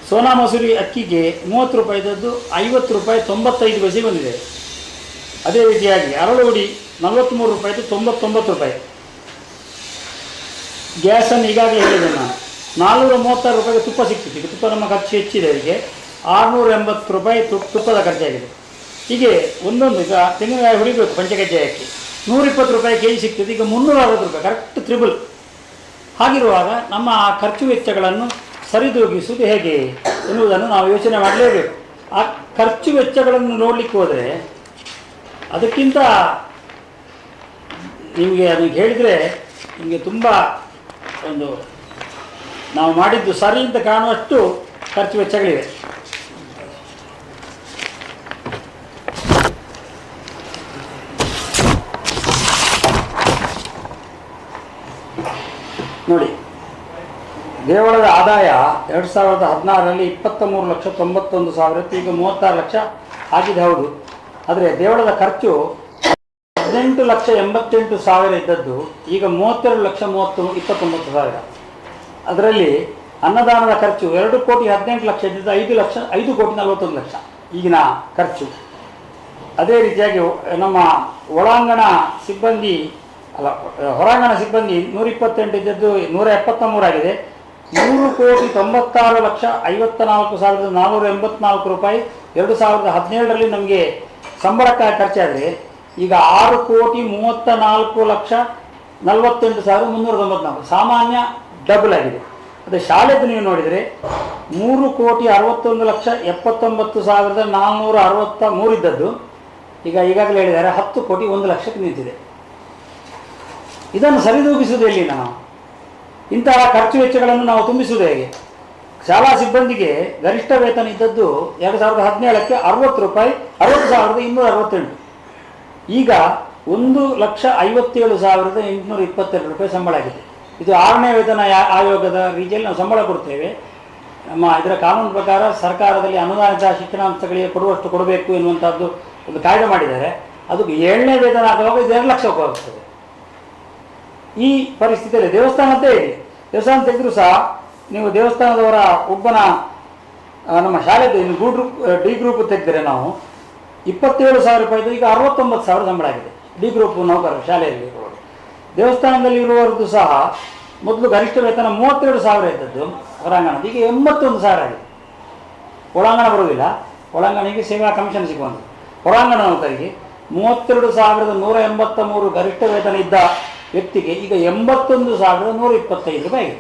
ಸೋನಾ ಮಸೂರಿ ಅಕ್ಕಿಗೆ ಮೂವತ್ತು ರೂಪಾಯಿದದ್ದು ಐವತ್ತು ರೂಪಾಯಿ ತೊಂಬತ್ತೈದು ಪೈಸೆ ಬಂದಿದೆ. ಅದೇ ರೀತಿಯಾಗಿ ಅರಳುಹುಡಿ ನಲವತ್ತ್ಮೂರು ರೂಪಾಯಿದು ತೊಂಬತ್ತೊಂಬತ್ತು ರೂಪಾಯಿ. ಗ್ಯಾಸನ್ನು ಈಗಾಗಲೇ ಹೇಳಿದೆ ನಾನು. ನಾನ್ನೂರ ಮೂವತ್ತಾರು ರೂಪಾಯಿಗೆ ತುಪ್ಪ ಸಿಗ್ತಿತ್ತು ಈಗ ತುಪ್ಪ ನಮ್ಮ ಖರ್ಚು ಹೆಚ್ಚಿದೆ. ಅವರಿಗೆ ಆರುನೂರ ಎಂಬತ್ತು ರೂಪಾಯಿ ತುಪ್ಪದ ಖರ್ಚಾಗಿದೆ. ಹೀಗೆ ಒಂದೊಂದು ಈಗ ತೆಂಗಿನಕಾಯಿ ಹೊಡಿಬೇಕು ಪಂಚಕಜ್ಜಾಯಕ್ಕೆ ನೂರಿಪ್ಪತ್ತು ರೂಪಾಯಿ ಕೆ ಜಿ ಸಿಗ್ತದೆ, ಈಗ ಮುನ್ನೂರ ಅರವತ್ತು ರೂಪಾಯಿ ಕರೆಕ್ಟ್ ತ್ರಿಬಲ್ ಹಾಗಿರುವಾಗ ನಮ್ಮ ಆ ಖರ್ಚು ವೆಚ್ಚಗಳನ್ನು ಸರಿದೂಗಿಸುವುದು ಹೇಗೆ ಎನ್ನುವುದನ್ನು ನಾವು ಯೋಚನೆ ಮಾಡಲೇಬೇಕು. ಆ ಖರ್ಚು ವೆಚ್ಚಗಳನ್ನು ನೋಡಲಿಕ್ಕೆ ಹೋದರೆ ಅದಕ್ಕಿಂತ ನಿಮಗೆ ಅದಕ್ಕೆ ಹೇಳಿದರೆ ನಿಮಗೆ ತುಂಬ ಒಂದು ನಾವು ಮಾಡಿದ್ದು ಸರಿ ಅಂತ ಕಾಣುವಷ್ಟು ಖರ್ಚು ವೆಚ್ಚಗಳಿವೆ. ನೋಡಿ, ದೇವಳದ ಆದಾಯ ಎರಡು ಸಾವಿರದ ಹದಿನಾರರಲ್ಲಿ ಇಪ್ಪತ್ತ ಮೂರು ಲಕ್ಷ ತೊಂಬತ್ತೊಂದು ಸಾವಿರ ಇತ್ತು ಈಗ ಮೂವತ್ತಾರು ಲಕ್ಷ ಆಗಿದೆ, ಹೌದು. ಆದರೆ ದೇವಳದ ಖರ್ಚು ಹದಿನೆಂಟು ಲಕ್ಷ ಎಂಬತ್ತೆಂಟು ಸಾವಿರ ಇದ್ದದ್ದು, ಈಗ ಮೂವತ್ತೆರಡು ಲಕ್ಷ ಮೂವತ್ತು, ಇಪ್ಪತ್ತೊಂಬತ್ತು ಸಾವಿರ. ಅದರಲ್ಲಿ ಅನ್ನದಾನದ ಖರ್ಚು ಎರಡು ಕೋಟಿ ಹದಿನೆಂಟು ಲಕ್ಷ ಇದ್ದಿದ್ದು, ಐದು ಲಕ್ಷ, ಐದು ಕೋಟಿ ನಲವತ್ತೊಂದು ಲಕ್ಷ ಈಗಿನ ಖರ್ಚು. ಅದೇ ರೀತಿಯಾಗಿ ನಮ್ಮ ಒಳಾಂಗಣ ಸಿಬ್ಬಂದಿ ಅಲ್ಲ ಹೊರಾಂಗಣ ಸಿಬ್ಬಂದಿ ನೂರ ಇಪ್ಪತ್ತೆಂಟು ಇದ್ದದ್ದು ನೂರ ಎಪ್ಪತ್ತ ಮೂರಾಗಿದೆ ಮೂರು ಕೋಟಿ ತೊಂಬತ್ತಾರು ಲಕ್ಷ ಐವತ್ತ ನಾಲ್ಕು ಸಾವಿರದ ನಾನ್ನೂರ ಎಂಬತ್ನಾಲ್ಕು ರೂಪಾಯಿ. ಎರಡು ಸಾವಿರದ ಹದಿನೇಳರಲ್ಲಿ ನಮಗೆ ಸಂಬಳಕ್ಕಾಗಿ ಖರ್ಚಾದರೆ ಈಗ ಆರು ಕೋಟಿ ಮೂವತ್ತ ನಾಲ್ಕು ಲಕ್ಷ ನಲವತ್ತೆಂಟು ಸಾವಿರದ ಮುನ್ನೂರ ತೊಂಬತ್ನಾಲ್ಕು ಸಾಮಾನ್ಯ ಡಬಲ್ ಆಗಿದೆ. ಅದೇ ಶಾಲೆದು ನೀವು ನೋಡಿದರೆ ಮೂರು ಕೋಟಿ ಅರವತ್ತೊಂದು ಲಕ್ಷ ಎಪ್ಪತ್ತೊಂಬತ್ತು ಸಾವಿರದ ನಾನ್ನೂರ ಅರವತ್ತ ಮೂರಿದ್ದದ್ದು ಈಗ ಈಗಾಗಲೇ ಹೇಳಿದ್ದಾರೆ ಹತ್ತು ಕೋಟಿ ಒಂದು ಲಕ್ಷಕ್ಕೆ ನಿಂತಿದೆ. ಇದನ್ನು ಸರಿದೂಗಿಸುವುದು ಎಲ್ಲಿ ನಾವು? ಇಂತಹ ಖರ್ಚು ವೆಚ್ಚಗಳನ್ನು ನಾವು ತುಂಬಿಸುವುದು ಹೇಗೆ? ಶಾಲಾ ಸಿಬ್ಬಂದಿಗೆ ಗರಿಷ್ಠ ವೇತನ ಇದ್ದದ್ದು ಎರಡು ಸಾವಿರದ ಹದಿನೇಳಕ್ಕೆ ಅರವತ್ತು ರೂಪಾಯಿ, ಅರವತ್ತು ಸಾವಿರದ ಇನ್ನೂರ ಅರವತ್ತೆಂಟು. ಈಗ ಒಂದು ಲಕ್ಷ ಐವತ್ತೇಳು ಸಾವಿರದ ಎಂಟುನೂರ ಇಪ್ಪತ್ತೆರಡು ರೂಪಾಯಿ ಸಂಬಳ ಆಗಿದೆ. ಇದು ಆರನೇ ವೇತನ ಆಯೋಗದ ರೀತಿಯಲ್ಲಿ ನಾವು ಸಂಬಳ ಕೊಡ್ತೇವೆ. ನಮ್ಮ ಇದರ ಕಾನೂನು ಪ್ರಕಾರ ಸರ್ಕಾರದಲ್ಲಿ ಅನುದಾನಿತ ಶಿಕ್ಷಣ ಸಂಸ್ಥೆಗಳಿಗೆ ಕೊಡುವಷ್ಟು ಕೊಡಬೇಕು ಎನ್ನುವಂಥದ್ದು ಒಂದು ಕಾಯ್ದೆ ಮಾಡಿದ್ದಾರೆ. ಅದು ಏಳನೇ ವೇತನ ಆಗುವಾಗ ಇದು ಎರಡು ಲಕ್ಷ ಈ ಪರಿಸ್ಥಿತಿಯಲ್ಲಿ ದೇವಸ್ಥಾನದ್ದೇ ಇದೆ. ದೇವಸ್ಥಾನ ತೆಗೆದ್ರು ಸಹ ನೀವು ದೇವಸ್ಥಾನದವರ ಒಬ್ಬನ ನಮ್ಮ ಶಾಲೆದು ಇನ್ನು ಗ್ರೂಪ್ ಡಿ ಗ್ರೂಪ್ ತೆಗೆದರೆ ನಾವು ಇಪ್ಪತ್ತೇಳು ಸಾವಿರ ರೂಪಾಯಿದು ಈಗ ಅರವತ್ತೊಂಬತ್ತು ಸಾವಿರ ಸಂಬಳ ಆಗಿದೆ. ಡಿ ಗ್ರೂಪ್ ನೌಕರರು ಶಾಲೆಯಲ್ಲಿ. ದೇವಸ್ಥಾನದಲ್ಲಿ ಇರುವವರದ್ದು ಸಹ ಮೊದಲು ಗರಿಷ್ಠ ವೇತನ ಮೂವತ್ತೆರಡು ಸಾವಿರ ಇದ್ದದ್ದು ಹೊರಾಂಗಣದ. ಈಗ ಎಂಬತ್ತೊಂದು ಸಾವಿರ ಆಗಿದೆ. ಒಳಾಂಗಣ ಬರುವುದಿಲ್ಲ. ಒಳಾಂಗಣಿಗೆ ಸೇವಾ ಕಮಿಷನ್ ಸಿಗುವಂಥದ್ದು. ಹೊರಾಂಗಣ ನೌಕರಿಗೆ ಮೂವತ್ತೆರಡು ಸಾವಿರದ ನೂರ ಎಂಬತ್ತ ಮೂರು ಗರಿಷ್ಠ ವೇತನ ಇದ್ದ ವ್ಯಕ್ತಿಗೆ ಈಗ ಎಂಬತ್ತೊಂದು ಸಾವಿರದ ನೂರ ಇಪ್ಪತ್ತೈದು ರೂಪಾಯಿ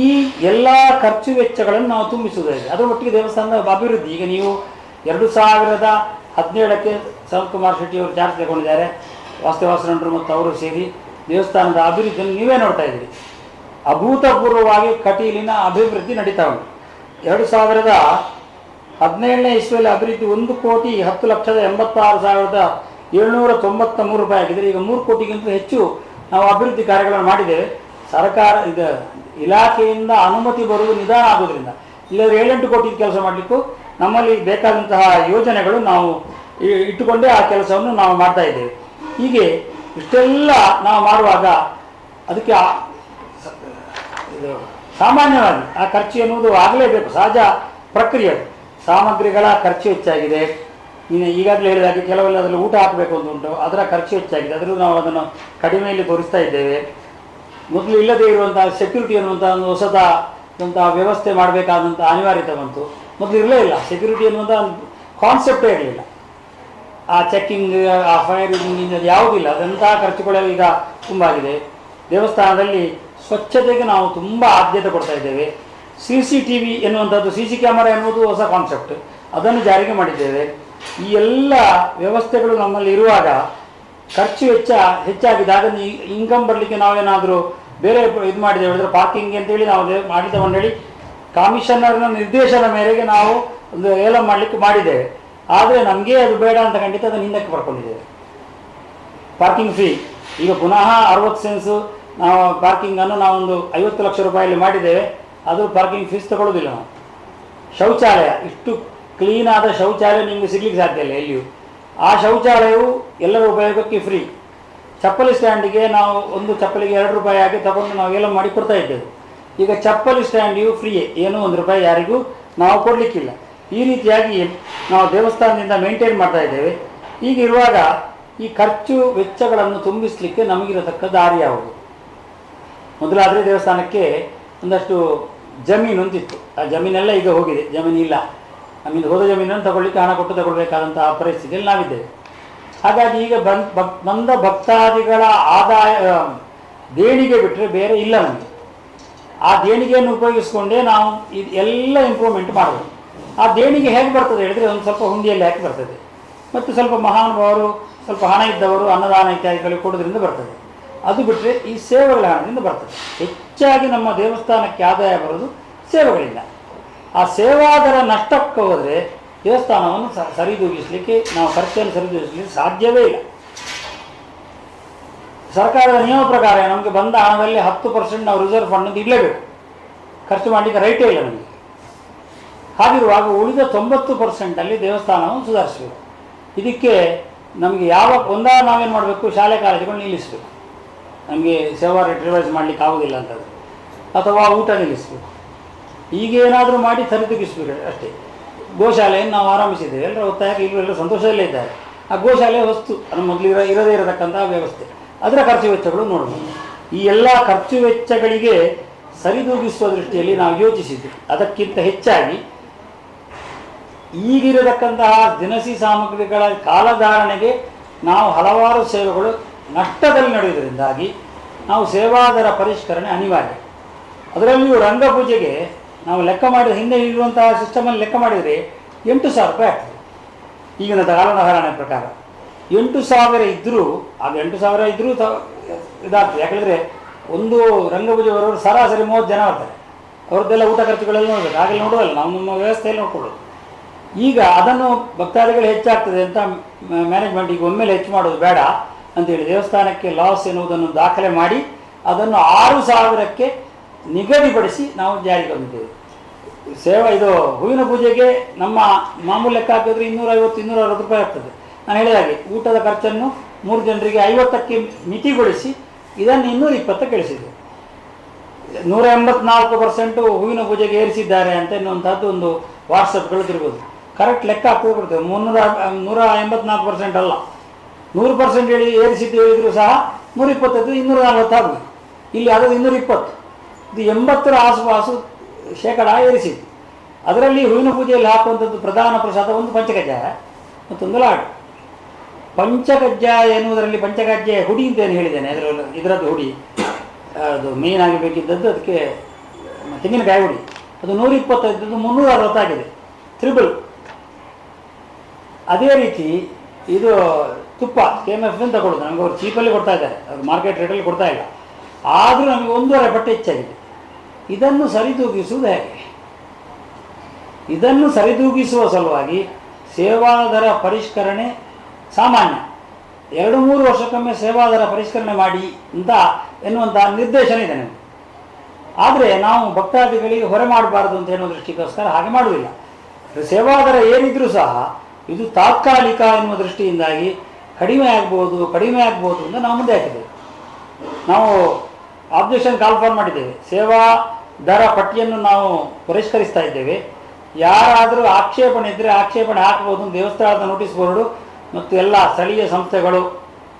ಈ ಎಲ್ಲ ಖರ್ಚು ವೆಚ್ಚಗಳನ್ನು ನಾವು ತುಂಬಿಸುವುದಿದೆ ಅದರ ಒಟ್ಟಿಗೆ ದೇವಸ್ಥಾನದ ಅಭಿವೃದ್ಧಿ. ಈಗ ನೀವು ಎರಡು ಸಾವಿರದ ಹದಿನೇಳಕ್ಕೆ ಕುಮಾರ್ ಶೆಟ್ಟಿ ಅವರು ಚಾರ್ಜ್ ತಗೊಂಡಿದ್ದಾರೆ ವಾಸ್ತವಾಸನರು ಮತ್ತು ಅವರು ಸೇರಿ ದೇವಸ್ಥಾನದ ಅಭಿವೃದ್ಧಿಯನ್ನು ನೀವೇ ನೋಡ್ತಾ ಇದ್ದೀರಿ. ಅಭೂತಪೂರ್ವವಾಗಿ ಕಟೀಲಿನ ಅಭಿವೃದ್ಧಿ ನಡೀತಾ ಉಂಟು. ಎರಡು ಸಾವಿರದ ಹದಿನೇಳನೇ ಇಸ್ವಿಯಲ್ಲಿ ಅಭಿವೃದ್ಧಿ ಒಂದು ಕೋಟಿ ಹತ್ತು ಲಕ್ಷದ ಎಂಬತ್ತಾರು ಸಾವಿರದ ಏಳ್ನೂರ ತೊಂಬತ್ತ ಮೂರು ರೂಪಾಯಿ ಆಗಿದೆ ಈಗ ಮೂರು ಕೋಟಿಗಿಂತ ಹೆಚ್ಚು ನಾವು ಅಭಿವೃದ್ಧಿ ಕಾರ್ಯಗಳನ್ನು ಮಾಡಿದ್ದೇವೆ. ಸರ್ಕಾರ ಇದು ಇಲಾಖೆಯಿಂದ ಅನುಮತಿ ಬರುವುದು ನಿಧಾನ ಆಗೋದ್ರಿಂದ. ಇಲ್ಲದ್ರೆ ಏಳೆಂಟು ಕೋಟಿ ಕೆಲಸ ಮಾಡಲಿಕ್ಕೂ ನಮ್ಮಲ್ಲಿ ಬೇಕಾದಂತಹ ಯೋಜನೆಗಳು ನಾವು ಇಟ್ಟುಕೊಂಡೇ ಆ ಕೆಲಸವನ್ನು ನಾವು ಮಾಡ್ತಾ ಇದ್ದೇವೆ. ಹೀಗೆ ಇಷ್ಟೆಲ್ಲ ನಾವು ಮಾಡುವಾಗ ಅದಕ್ಕೆ ಇದು ಸಾಮಾನ್ಯವಾಗಿ ಆ ಖರ್ಚು ಎನ್ನುವುದು ಆಗಲೇಬೇಕು. ಸಹಜ ಪ್ರಕ್ರಿಯೆ ಸಾಮಗ್ರಿಗಳ ಖರ್ಚು ಹೆಚ್ಚಾಗಿದೆ. ಇನ್ನು ಈಗಾಗಲೇ ಹೇಳಿದಾಗೆ ಕೆಲವೆಲ್ಲ ಅದರಲ್ಲಿ ಊಟ ಹಾಕಬೇಕು ಅಂತ ಉಂಟು. ಅದರ ಖರ್ಚು ಹೆಚ್ಚಾಗಿದೆ. ಅದರಲ್ಲೂ ನಾವು ಅದನ್ನು ಕಡಿಮೆಯಲ್ಲಿ ತೋರಿಸ್ತಾ ಇದ್ದೇವೆ. ಮೊದಲು ಇಲ್ಲದೇ ಇರುವಂತಹ ಸೆಕ್ಯೂರಿಟಿ ಅನ್ನುವಂಥ ಒಂದು ಅಂತ ವ್ಯವಸ್ಥೆ ಮಾಡಬೇಕಾದಂಥ ಅನಿವಾರ್ಯತೆ ಬಂತು. ಮೊದಲು ಇರಲೇ ಇಲ್ಲ. ಸೆಕ್ಯೂರಿಟಿ ಅನ್ನುವಂಥ ಕಾನ್ಸೆಪ್ಟೇ ಇರಲಿಲ್ಲ. ಆ ಚೆಕ್ಕಿಂಗ್ ಆ ಫೈರಿಂಗ್ ಯಾವುದಿಲ್ಲ ಅದಂತಹ ಖರ್ಚುಗಳೆಲ್ಲ ಈಗ ತುಂಬ ಆಗಿದೆ. ದೇವಸ್ಥಾನದಲ್ಲಿ ಸ್ವಚ್ಛತೆಗೆ ನಾವು ತುಂಬ ಆದ್ಯತೆ ಕೊಡ್ತಾ ಇದ್ದೇವೆ. ಸಿ ಸಿ ಟಿ ವಿ ಎನ್ನುವಂಥದ್ದು ಸಿ ಸಿ ಕ್ಯಾಮರಾ ಎನ್ನುವುದು ಹೊಸ ಕಾನ್ಸೆಪ್ಟ್ ಅದನ್ನು ಜಾರಿಗೆ ಮಾಡಿದ್ದೇವೆ. ಈ ಎಲ್ಲ ವ್ಯವಸ್ಥೆಗಳು ನಮ್ಮಲ್ಲಿ ಇರುವಾಗ ಖರ್ಚು ವೆಚ್ಚ ಹೆಚ್ಚಾಗಿದ್ದಾಗ ಇನ್ಕಮ್ ಬರಲಿಕ್ಕೆ ನಾವೇನಾದರೂ ಬೇರೆ ಇದು ಮಾಡಿದೆ ಹೇಳಿದ್ರೆ ಪಾರ್ಕಿಂಗ್ ಅಂತೇಳಿ ನಾವು ಮಾಡಿದ್ದೇವೆ ಹೇಳಿ ಕಮಿಷನರ್ನ ನಿರ್ದೇಶನ ಮೇರೆಗೆ ನಾವು ಒಂದು ಏಲ ಮಾಡಲಿಕ್ಕೆ ಮಾಡಿದೆ ಆದರೆ ನಮಗೆ ಅದು ಬೇಡ ಅಂತ ಖಂಡಿತ ಅದನ್ನು ಹಿಂದಕ್ಕೆ ಪಡ್ಕೊಂಡಿದ್ದೇವೆ ಪಾರ್ಕಿಂಗ್ ಫ್ರೀ ಈಗ ಪುನಃ ಅರವತ್ತು ಸೆನ್ಸು ನಾವು ಪಾರ್ಕಿಂಗನ್ನು ನಾವೊಂದು ಐವತ್ತು ಲಕ್ಷ ರೂಪಾಯಲ್ಲಿ ಮಾಡಿದ್ದೇವೆ. ಅದು ಪಾರ್ಕಿಂಗ್ ಫೀಸ್ ತಗೊಳ್ಳೋದಿಲ್ಲ ನಾವು. ಶೌಚಾಲಯ ಇಷ್ಟು ಕ್ಲೀನಾದ ಶೌಚಾಲಯ ನಿಮಗೆ ಸಿಗ್ಲಿಕ್ಕೆ ಸಾಧ್ಯ ಇಲ್ಲ ಎಲ್ಲಿಯೂ. ಆ ಶೌಚಾಲಯವು ಎಲ್ಲರ ಉಪಯೋಗಕ್ಕೆ ಫ್ರೀ ಚಪ್ಪಲಿ ಸ್ಟ್ಯಾಂಡಿಗೆ ನಾವು ಒಂದು ಚಪ್ಪಲಿಗೆ ಎರಡು ರೂಪಾಯಿ ಹಾಕಿ ತಗೊಂಡು ನಾವು ಎಲ್ಲ ಮಾಡಿ ಕೊಡ್ತಾ ಇದ್ದೇವೆ ಈಗ ಚಪ್ಪಲಿ ಸ್ಟ್ಯಾಂಡಿಯು ಫ್ರೀಯೇ ಏನೂ ಒಂದು ರೂಪಾಯಿ ಯಾರಿಗೂ ನಾವು ಕೊಡಲಿಕ್ಕಿಲ್ಲ. ಈ ರೀತಿಯಾಗಿ ನಾವು ದೇವಸ್ಥಾನದಿಂದ ಮೇಂಟೈನ್ ಮಾಡ್ತಾ ಇದ್ದೇವೆ. ಹೀಗಿರುವಾಗ ಈ ಖರ್ಚು ವೆಚ್ಚಗಳನ್ನು ತುಂಬಿಸಲಿಕ್ಕೆ ನಮಗಿರತಕ್ಕ ದಾರಿ ಯಾವುದು? ಮೊದಲಾದರೆ ದೇವಸ್ಥಾನಕ್ಕೆ ಒಂದಷ್ಟು ಜಮೀನು ಅಂತಿತ್ತು. ಆ ಜಮೀನೆಲ್ಲ ಈಗ ಹೋಗಿದೆ. ಜಮೀನು ನಮ್ಮಿಂದ ಹೋದ ಜಮೀನನ್ನು ತಗೊಳ್ಳಿಕ್ಕೆ ಹಣ ಕೊಟ್ಟು ತಗೊಳ್ಬೇಕಾದಂತಹ ಪರಿಸ್ಥಿತಿಯಲ್ಲಿ ನಾವಿದ್ದೇವೆ. ಹಾಗಾಗಿ ಈಗ ಬಂದ್ ಭಕ್, ಬಂದ ಭಕ್ತಾದಿಗಳ ಆದಾಯ ದೇಣಿಗೆ ಬಿಟ್ಟರೆ ಬೇರೆ ಇಲ್ಲ ನಮಗೆ. ಆ ದೇಣಿಗೆಯನ್ನು ಉಪಯೋಗಿಸ್ಕೊಂಡೇ ನಾವು ಇದು ಎಲ್ಲ ಇಂಪ್ರೂವ್ಮೆಂಟ್ ಮಾಡಬೇಕು ಆ ದೇಣಿಗೆ ಹೇಗೆ ಬರ್ತದೆ ಹೇಳಿದ್ರೆ ಒಂದು ಸ್ವಲ್ಪ ಹುಂಡಿಯಲ್ಲಿ ಹಾಕಿ ಬರ್ತದೆ. ಮತ್ತು ಸ್ವಲ್ಪ ಮಹಾನುಭಾವರು, ಸ್ವಲ್ಪ ಹಣ ಇದ್ದವರು, ಅನ್ನದಾನ ಇತ್ಯಾದಿಗಳಿಗೆ ಕೊಡೋದ್ರಿಂದ ಬರ್ತದೆ. ಅದು ಬಿಟ್ಟರೆ ಈ ಸೇವೆಗಳ ಹಣದಿಂದ ಬರ್ತದೆ. ಹೆಚ್ಚಾಗಿ ನಮ್ಮ ದೇವಸ್ಥಾನಕ್ಕೆ ಆದಾಯ ಬರೋದು ಸೇವೆಗಳಿಂದ. ಆ ಸೇವಾದರ ನಷ್ಟಕ್ಕೆ ಹೋದರೆ ದೇವಸ್ಥಾನವನ್ನು ಸರಿದೂಗಿಸ್ಲಿಕ್ಕೆ, ನಾವು ಖರ್ಚನ್ನು ಸರಿದೂಗಿಸಲಿಕ್ಕೆ ಸಾಧ್ಯವೇ ಇಲ್ಲ. ಸರ್ಕಾರದ ನಿಯಮ ಪ್ರಕಾರ ನಮಗೆ ಬಂದ ಹಣದಲ್ಲಿ ಹತ್ತು ಪರ್ಸೆಂಟ್ ನಾವು ರಿಸರ್ವ್ ಫಂಡ್ ಅಂತ ಇಡಲೇಬೇಕು. ಖರ್ಚು ಮಾಡಲಿಕ್ಕೆ ರೈಟೇ ಇಲ್ಲ ನಮಗೆ. ಹಾಗಿರುವಾಗ ಉಳಿದ ತೊಂಬತ್ತು ಪರ್ಸೆಂಟಲ್ಲಿ ದೇವಸ್ಥಾನವನ್ನು ಸುಧಾರಿಸಬೇಕು. ಇದಕ್ಕೆ ನಮಗೆ ಯಾವ ಒಂದಾದ ನಾವೇನು ಮಾಡಬೇಕು? ಶಾಲೆ ಕಾಲೇಜುಗಳು ನಿಲ್ಲಿಸಬೇಕು. ನಮಗೆ ಸೇವಾ ರೇಟ್ ರಿವೈಸ್ ಮಾಡಲಿಕ್ಕೆ ಆಗೋದಿಲ್ಲ ಅಂತಂದರೆ. ಅಥವಾ ಊಟ ನಿಲ್ಲಿಸಬೇಕು. ಈಗೇನಾದರೂ ಮಾಡಿ ಸರಿದೂಗಿಸ್ಬೇಕು ಅಷ್ಟೇ. ಗೋಶಾಲೆಯನ್ನು ನಾವು ಆರಂಭಿಸಿದ್ದೇವೆ. ಎಲ್ಲರ ಒತ್ತಾಯಕ್ಕೆ ಎಲ್ಲರೂ ಸಂತೋಷದಲ್ಲೇ ಇದ್ದಾರೆ. ಆ ಗೋಶಾಲೆ ವಸ್ತು ನಮ್ಮ ಇರೋ ಇರದೇ ಇರತಕ್ಕಂಥ ವ್ಯವಸ್ಥೆ. ಅದರ ಖರ್ಚು ವೆಚ್ಚಗಳು ನೋಡಬಹುದು ಈ ಎಲ್ಲ ಖರ್ಚು ವೆಚ್ಚಗಳಿಗೆ ಸರಿದೂಗಿಸುವ ದೃಷ್ಟಿಯಲ್ಲಿ ನಾವು ಯೋಚಿಸಿದ್ದು ಅದಕ್ಕಿಂತ ಹೆಚ್ಚಾಗಿ ಈಗಿರತಕ್ಕಂತಹ ದಿನಸಿ ಸಾಮಗ್ರಿಗಳ ಕಾಲಧಾರಣೆಗೆ ನಾವು ಹಲವಾರು ಸೇವೆಗಳು ನಷ್ಟದಲ್ಲಿ ನಡೆಯುವುದರಿಂದಾಗಿ ನಾವು ಸೇವಾದರ ಪರಿಷ್ಕರಣೆ ಅನಿವಾರ್ಯ. ಅದರಲ್ಲಿಯೂ ರಂಗಪೂಜೆಗೆ ನಾವು ಲೆಕ್ಕ ಮಾಡಿದ ಹಿಂದೆ ಇರುವಂತಹ ಸಿಸ್ಟಮಲ್ಲಿ ಲೆಕ್ಕ ಮಾಡಿದರೆ ಎಂಟು ಸಾವಿರ ರೂಪಾಯಿ ಆಗ್ತದೆ. ಈಗಿನ ಕಾಲಧಾರಣೆ ಪ್ರಕಾರ. ಎಂಟು ಸಾವಿರ ಇದ್ದರೂ ಅದು ಎಂಟು ಸಾವಿರ ಇದ್ದರೂ ಇದಾಗ್ತದೆ. ಯಾಕಂದರೆ ಒಂದು ರಂಗಪೂಜೆ ಬರೋರು ಸರಾಸರಿ ಮೂವತ್ತು ಜನ ಬರ್ತಾರೆ ಅವ್ರದ್ದೆಲ್ಲ ಊಟ ಖರ್ಚುಗಳೆಲ್ಲ ನೋಡಬೇಕು. ಆಗಲಿ ನೋಡೋಲ್ಲ ನಾವು ನಮ್ಮ ವ್ಯವಸ್ಥೆಯಲ್ಲಿ ನೋಡ್ಕೊಳ್ಳೋದು. ಈಗ ಅದನ್ನು ಭಕ್ತಾದಿಗಳು ಹೆಚ್ಚಾಗ್ತದೆ ಅಂತ ಮ್ಯಾನೇಜ್ಮೆಂಟ್ ಈಗ ಒಮ್ಮೆಲೆ ಹೆಚ್ಚು ಮಾಡೋದು ಬೇಡ ಅಂತೇಳಿ ದೇವಸ್ಥಾನಕ್ಕೆ ಲಾಸ್ ಎನ್ನುವುದನ್ನು ದಾಖಲೆ ಮಾಡಿ ಅದನ್ನು ಆರು ಸಾವಿರಕ್ಕೆ ನಿಗದಿಪಡಿಸಿ ನಾವು ಜಾರಿಗೆ ತಂದಿದ್ದೇವೆ ಸೇವಾ ಇದು ಹೂವಿನ ಪೂಜೆಗೆ ನಮ್ಮ ಮಾಮೂಲು ಲೆಕ್ಕ ಹಾಕಿದ್ರೆ ಇನ್ನೂರೈವತ್ತು ಇನ್ನೂರ ಅರವತ್ತು ರೂಪಾಯಿ ಆಗ್ತದೆ. ನಾನು ಹೇಳಿದ ಹಾಗೆ ಊಟದ ಖರ್ಚನ್ನು ಮೂರು ಜನರಿಗೆ ಐವತ್ತಕ್ಕೆ ಮಿತಿಗೊಳಿಸಿ ಇದನ್ನು ಇನ್ನೂರ ಇಪ್ಪತ್ತಕ್ಕೆ ಇಳಿಸಿದೆ ನೂರ ಎಂಬತ್ನಾಲ್ಕು ಪರ್ಸೆಂಟು ಹೂವಿನ ಪೂಜೆಗೆ ಏರಿಸಿದ್ದಾರೆ ಅಂತ ಎನ್ನುವಂಥದ್ದು ಒಂದು ವಾಟ್ಸಪ್ಗಳು ತಿರುಗೋದು ಕರೆಕ್ಟ್ ಲೆಕ್ಕ ಹಾಕೋದು ಕೊಡ್ತೇವೆ ಮುನ್ನೂರ, ನೂರ ಎಂಬತ್ನಾಲ್ಕು ಪರ್ಸೆಂಟ್ ಅಲ್ಲ. ನೂರು ಪರ್ಸೆಂಟ್ ಹೇಳಿ ಏರಿಸಿದ್ದು ಹೇಳಿದರೂ ಸಹ ನೂರ ಇಪ್ಪತ್ತೈದು ಇನ್ನೂರ ನಲವತ್ತಾಗಬೇಕು ಇಲ್ಲಿ ಅದು ಇನ್ನೂರ ಇಪ್ಪತ್ತು. ಇದು ಎಂಬತ್ತರ ಆಸುಪಾಸು ಶೇಕಡ ಏರಿಸಿತ್ತು ಅದರಲ್ಲಿ ಹೂವಿನ ಪೂಜೆಯಲ್ಲಿ ಹಾಕುವಂಥದ್ದು ಪ್ರಧಾನ ಪ್ರಸಾದ ಒಂದು ಪಂಚಕಜ್ಜಾಯ ಮತ್ತೊಂದು ಲಾಡು. ಪಂಚಕಜ್ಜಾಯ ಎನ್ನುವುದರಲ್ಲಿ ಪಂಚಕಜ್ಜಾಯ ಹುಡಿ ಅಂತ ಏನು ಹೇಳಿದ್ದೇನೆ. ಅದರಲ್ಲಿ ಇದರದ್ದು ಹುಡಿ. ಅದು ಮೇನ್ ಆಗಿ ಬೇಕಿದ್ದದ್ದು ಅದಕ್ಕೆ ತೆಂಗಿನಕಾಯಿ ಹುಡಿ. ಅದು ನೂರ ಇಪ್ಪತ್ತೈದು ಮುನ್ನೂರ ಅರವತ್ತಾಗಿದೆ. ತ್ರಿಬಲ್ ಅದೇ ರೀತಿ ಇದು ತುಪ್ಪ ಕೆ ಎಂ ಎಫ್ ಅಂತ ಕೊಡೋದು. ನಮಗೆ ಅವ್ರು ಚೀಪಲ್ಲಿ ಕೊಡ್ತಾ ಇದ್ದಾರೆ. ಅದು ಮಾರ್ಕೆಟ್ ರೇಟಲ್ಲಿ ಕೊಡ್ತಾ ಇಲ್ಲ. ಆದರೂ ನಮಗೆ ಒಂದೂವರೆ ಪಟ್ಟು ಹೆಚ್ಚಾಗಿದೆ. ಇದನ್ನು ಸರಿದೂಗಿಸುವುದು ಹೇಗೆ? ಇದನ್ನು ಸರಿದೂಗಿಸುವ ಸಲುವಾಗಿ ಸೇವಾದರ ಪರಿಷ್ಕರಣೆ ಸಾಮಾನ್ಯ. ಎರಡು ಮೂರು ವರ್ಷಕ್ಕೊಮ್ಮೆ ಸೇವಾದರ ಪರಿಷ್ಕರಣೆ ಮಾಡಿ ಅಂತ ಎನ್ನುವಂಥ ನಿರ್ದೇಶನ ಇದೆ ನಮಗೆ. ಆದರೆ ನಾವು ಭಕ್ತಾದಿಗಳಿಗೆ ಹೊರೆ ಮಾಡಬಾರ್ದು ಅಂತ ಹೇಳುವ ದೃಷ್ಟಿಗೋಸ್ಕರ ಹಾಗೆ ಮಾಡುವುದಿಲ್ಲ. ಸೇವಾದರ ಏನಿದ್ರೂ ಸಹ ಇದು ತಾತ್ಕಾಲಿಕ ಎನ್ನುವ ದೃಷ್ಟಿಯಿಂದಾಗಿ ಕಡಿಮೆ ಆಗ್ಬೋದು ಕಡಿಮೆ ಆಗ್ಬೋದು ಅಂತ ನಾವು ಮುಂದೆ ಹಾಕಿದ್ದೇವೆ. ನಾವು ಆಬ್ಜೆಕ್ಷನ್ ಕಾಲ್ ಫಾರ್ ಮಾಡಿದ್ದೇವೆ. ಸೇವಾ ದರ ಪಟ್ಟಿಯನ್ನು ನಾವು ಪರಿಷ್ಕರಿಸ್ತಾ ಇದ್ದೇವೆ. ಯಾರಾದರೂ ಆಕ್ಷೇಪಣೆ ಇದ್ದರೆ ಆಕ್ಷೇಪಣೆ ಹಾಕಬಹುದು ದೇವಸ್ಥಾನದ ನೋಟಿಸ್ ಬೋರ್ಡು ಮತ್ತು ಎಲ್ಲ ಸ್ಥಳೀಯ ಸಂಸ್ಥೆಗಳು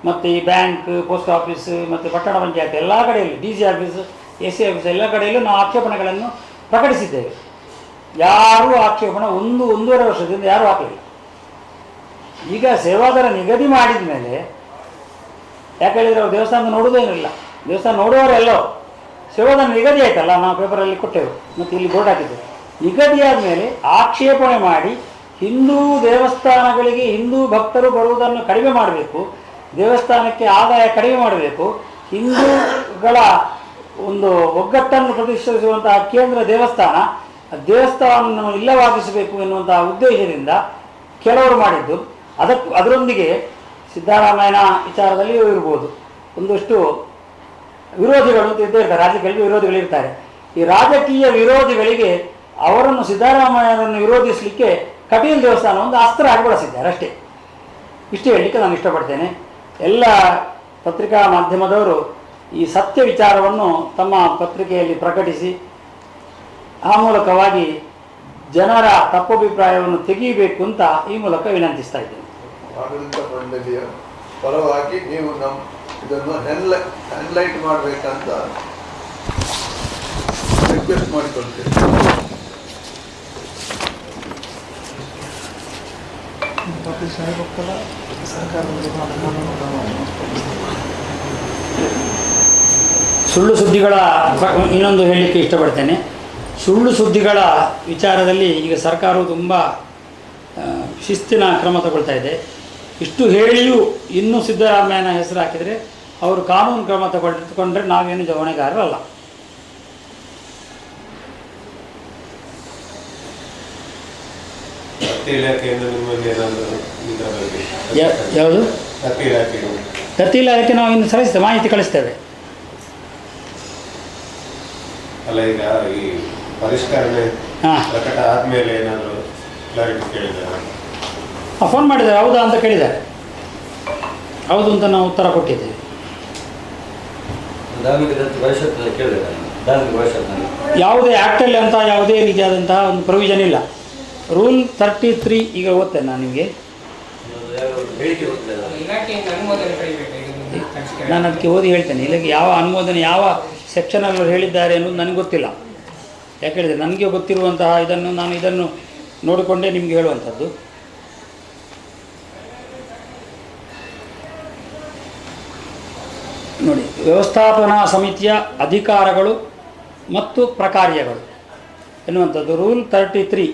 ಮತ್ತು ಈ ಬ್ಯಾಂಕ್ ಪೋಸ್ಟ್ ಆಫೀಸ್ ಮತ್ತು ಪಟ್ಟಣ ಪಂಚಾಯತ್ ಎಲ್ಲ ಕಡೆಯಲ್ಲಿ D C office A C office ಎಲ್ಲ ಕಡೆಯಲ್ಲೂ ನಾವು ಆಕ್ಷೇಪಣೆಗಳನ್ನು ಪ್ರಕಟಿಸಿದ್ದೇವೆ. ಯಾರೂ ಆಕ್ಷೇಪಣೆ ಒಂದು, ಒಂದೂವರೆ ವರ್ಷದಿಂದ ಯಾರೂ ಹಾಕಲಿಲ್ಲ. ಈಗ ಸೇವಾದರ ನಿಗದಿ ಮಾಡಿದ ಮೇಲೆ ಯಾಕೆ ಹೇಳಿದರೆ ಅವ್ರು ದೇವಸ್ಥಾನ ನೋಡುವುದೇನಿಲ್ಲ ದೇವಸ್ಥಾನ ನೋಡುವವರೆಲ್ಲೋ ಶಿವದ ನಿಗದಿ ಆಯ್ತಲ್ಲ, ನಾವು ಪೇಪರಲ್ಲಿ ಕೊಟ್ಟೆವು, ಮತ್ತು ಇಲ್ಲಿ ಬೋರ್ಡ್ ಹಾಕಿದ್ದೆವು ನಿಗದಿಯಾದ ಆದಮೇಲೆ ಆಕ್ಷೇಪಣೆ ಮಾಡಿ ಹಿಂದೂ ದೇವಸ್ಥಾನಗಳಿಗೆ ಹಿಂದೂ ಭಕ್ತರು ಬರುವುದನ್ನು ಕಡಿಮೆ ಮಾಡಬೇಕು, ದೇವಸ್ಥಾನಕ್ಕೆ ಆದಾಯ ಕಡಿಮೆ ಮಾಡಬೇಕು, ಹಿಂದೂಗಳ ಒಂದು ಒಗ್ಗಟ್ಟನ್ನು ಪ್ರತಿಷ್ಠಿಸುವಂತಹ ಕೇಂದ್ರ ದೇವಸ್ಥಾನ ದೇವಸ್ಥಾನವನ್ನು ಇಲ್ಲವಾಗಿಸಬೇಕು ಎನ್ನುವಂತಹ ಉದ್ದೇಶದಿಂದ ಕೆಲವರು ಮಾಡಿದ್ದು. ಅದಕ್ಕೂ ಅದರೊಂದಿಗೆ ಸಿದ್ದರಾಮಯ್ಯನ ವಿಚಾರದಲ್ಲಿಯೂ ಇರ್ಬೋದು. ಒಂದಷ್ಟು ವಿರೋಧಿಗಳು ಅಂತ ಇದ್ದೇ ಇರ್ತಾರೆ. ವಿರೋಧಿಗಳು ಇರ್ತಾರೆ. ಈ ರಾಜಕೀಯ ವಿರೋಧಿಗಳಿಗೆ ಅವರನ್ನು ಸಿದ್ದರಾಮಯ್ಯನನ್ನು ವಿರೋಧಿಸಲಿಕ್ಕೆ ಕಟೀಲ್ ದೇವಸ್ಥಾನ ಒಂದು ಅಸ್ತ್ರ ಆಗಿ ಬಳಸಿದ್ದಾರೆ ಅಷ್ಟೇ. ಇಷ್ಟು ಹೇಳಲಿಕ್ಕೆ ನಾನು ಇಷ್ಟಪಡ್ತೇನೆ. ಎಲ್ಲ ಪತ್ರಿಕಾ ಮಾಧ್ಯಮದವರು ಈ ಸತ್ಯ ವಿಚಾರವನ್ನು ತಮ್ಮ ಪತ್ರಿಕೆಯಲ್ಲಿ ಪ್ರಕಟಿಸಿ, ಆ ಮೂಲಕವಾಗಿ ಜನರ ತಪ್ಪಭಿಪ್ರಾಯವನ್ನು ತೆಗೆಯಬೇಕು ಅಂತ ಈ ಮೂಲಕ ವಿನಂತಿಸ್ತಾ ಇದ್ದೇನೆ. ಪರವಾಗಿ ನೀವು ನಮ್ಮ ಇದನ್ನು ಹೆನ್ಲೈ ಹೆನ್ಲೈಟ್ ಮಾಡಬೇಕಂತ ರಿಕ್ವೆಸ್ಟ್ ಮಾಡಿಕೊಳ್ತೇವೆ. ಸುಳ್ಳು ಸುದ್ದಿಗಳ ಇನ್ನೊಂದು ಹೇಳಲಿಕ್ಕೆ ಇಷ್ಟಪಡ್ತೇನೆ. ಸುಳ್ಳು ಸುದ್ದಿಗಳ ವಿಚಾರದಲ್ಲಿ ಈಗ ಸರ್ಕಾರವು ತುಂಬ ಶಿಸ್ತಿನ ಕ್ರಮ ತಗೊಳ್ತಾ ಇದೆ. ಇಷ್ಟು ಹೇಳಿಯೂ ಇನ್ನೂ ಸಿದ್ದರಾಮಯ್ಯನ ಹೆಸರು ಹಾಕಿದರೆ ಅವರು ಕಾನೂನು ಕ್ರಮ ತಗೊಂಡಿಟ್ಟುಕೊಂಡ್ರೆ ನಾವೇನು ಜವಣೆಗಾರರಲ್ಲ. ಯಾವುದು? ಪ್ರತಿ ಇಲಾಖೆ ನಾವು ಇನ್ನು ಸಲ್ಲಿಸ್ತೇವೆ ಮಾಹಿತಿ ಕಳಿಸ್ತೇವೆ. ಅಲ್ಲ ಈಗ ಈ ಪರಿಷ್ಕರಣೆ ಹಾಂ. ಪ್ರಕಟ ಆದ್ಮೇಲೆ ಏನಾದರೂ ಕ್ಲಾರಿಟಿ ಕೇಳಿದ್ದಾರೆ? ಫೋನ್ ಮಾಡಿದ್ದಾರೆ. ಹೌದಾ ಅಂತ ಕೇಳಿದ್ದಾರೆ ಹೌದು ಅಂತ ನಾವು ಉತ್ತರ ಕೊಟ್ಟಿದ್ದೇವೆ. ಯಾವುದೇ ಆ್ಯಕ್ಟಲ್ಲಿ ಅಂತ ಯಾವುದೇ ರೀತಿಯಾದಂತಹ ಒಂದು ಪ್ರೊವಿಷನ್ ಇಲ್ಲ. ರೂಲ್ ತರ್ಟಿ ತ್ರೀ ಈಗ ಓದ್ತೇನೆ ನಾನು ನಿಮಗೆ. ನಾನು ಅದಕ್ಕೆ ಓದಿ ಹೇಳ್ತೇನೆ. ಇಲ್ಲಿಗೆ ಯಾವ ಅನುಮೋದನೆ ಯಾವ ಸೆಕ್ಷನಲ್ಲಿ ಅವ್ರು ಹೇಳಿದ್ದಾರೆ ಅನ್ನೋದು ನನಗೆ ಗೊತ್ತಿಲ್ಲ. ಯಾಕೆ ಹೇಳಿದರೆ ನನಗೆ ಗೊತ್ತಿರುವಂತಹ ಇದನ್ನು ನಾನು ಇದನ್ನು ನೋಡಿಕೊಂಡೇ ನಿಮಗೆ ಹೇಳುವಂಥದ್ದು ನೋಡಿ ವ್ಯವಸ್ಥಾಪನಾ ಸಮಿತಿಯ ಅಧಿಕಾರಗಳು ಮತ್ತು ಪ್ರಕಾರ್ಯಗಳು. ಎನ್ನುವಂಥದ್ದು ರೂಲ್ ತರ್ಟಿ ತ್ರೀ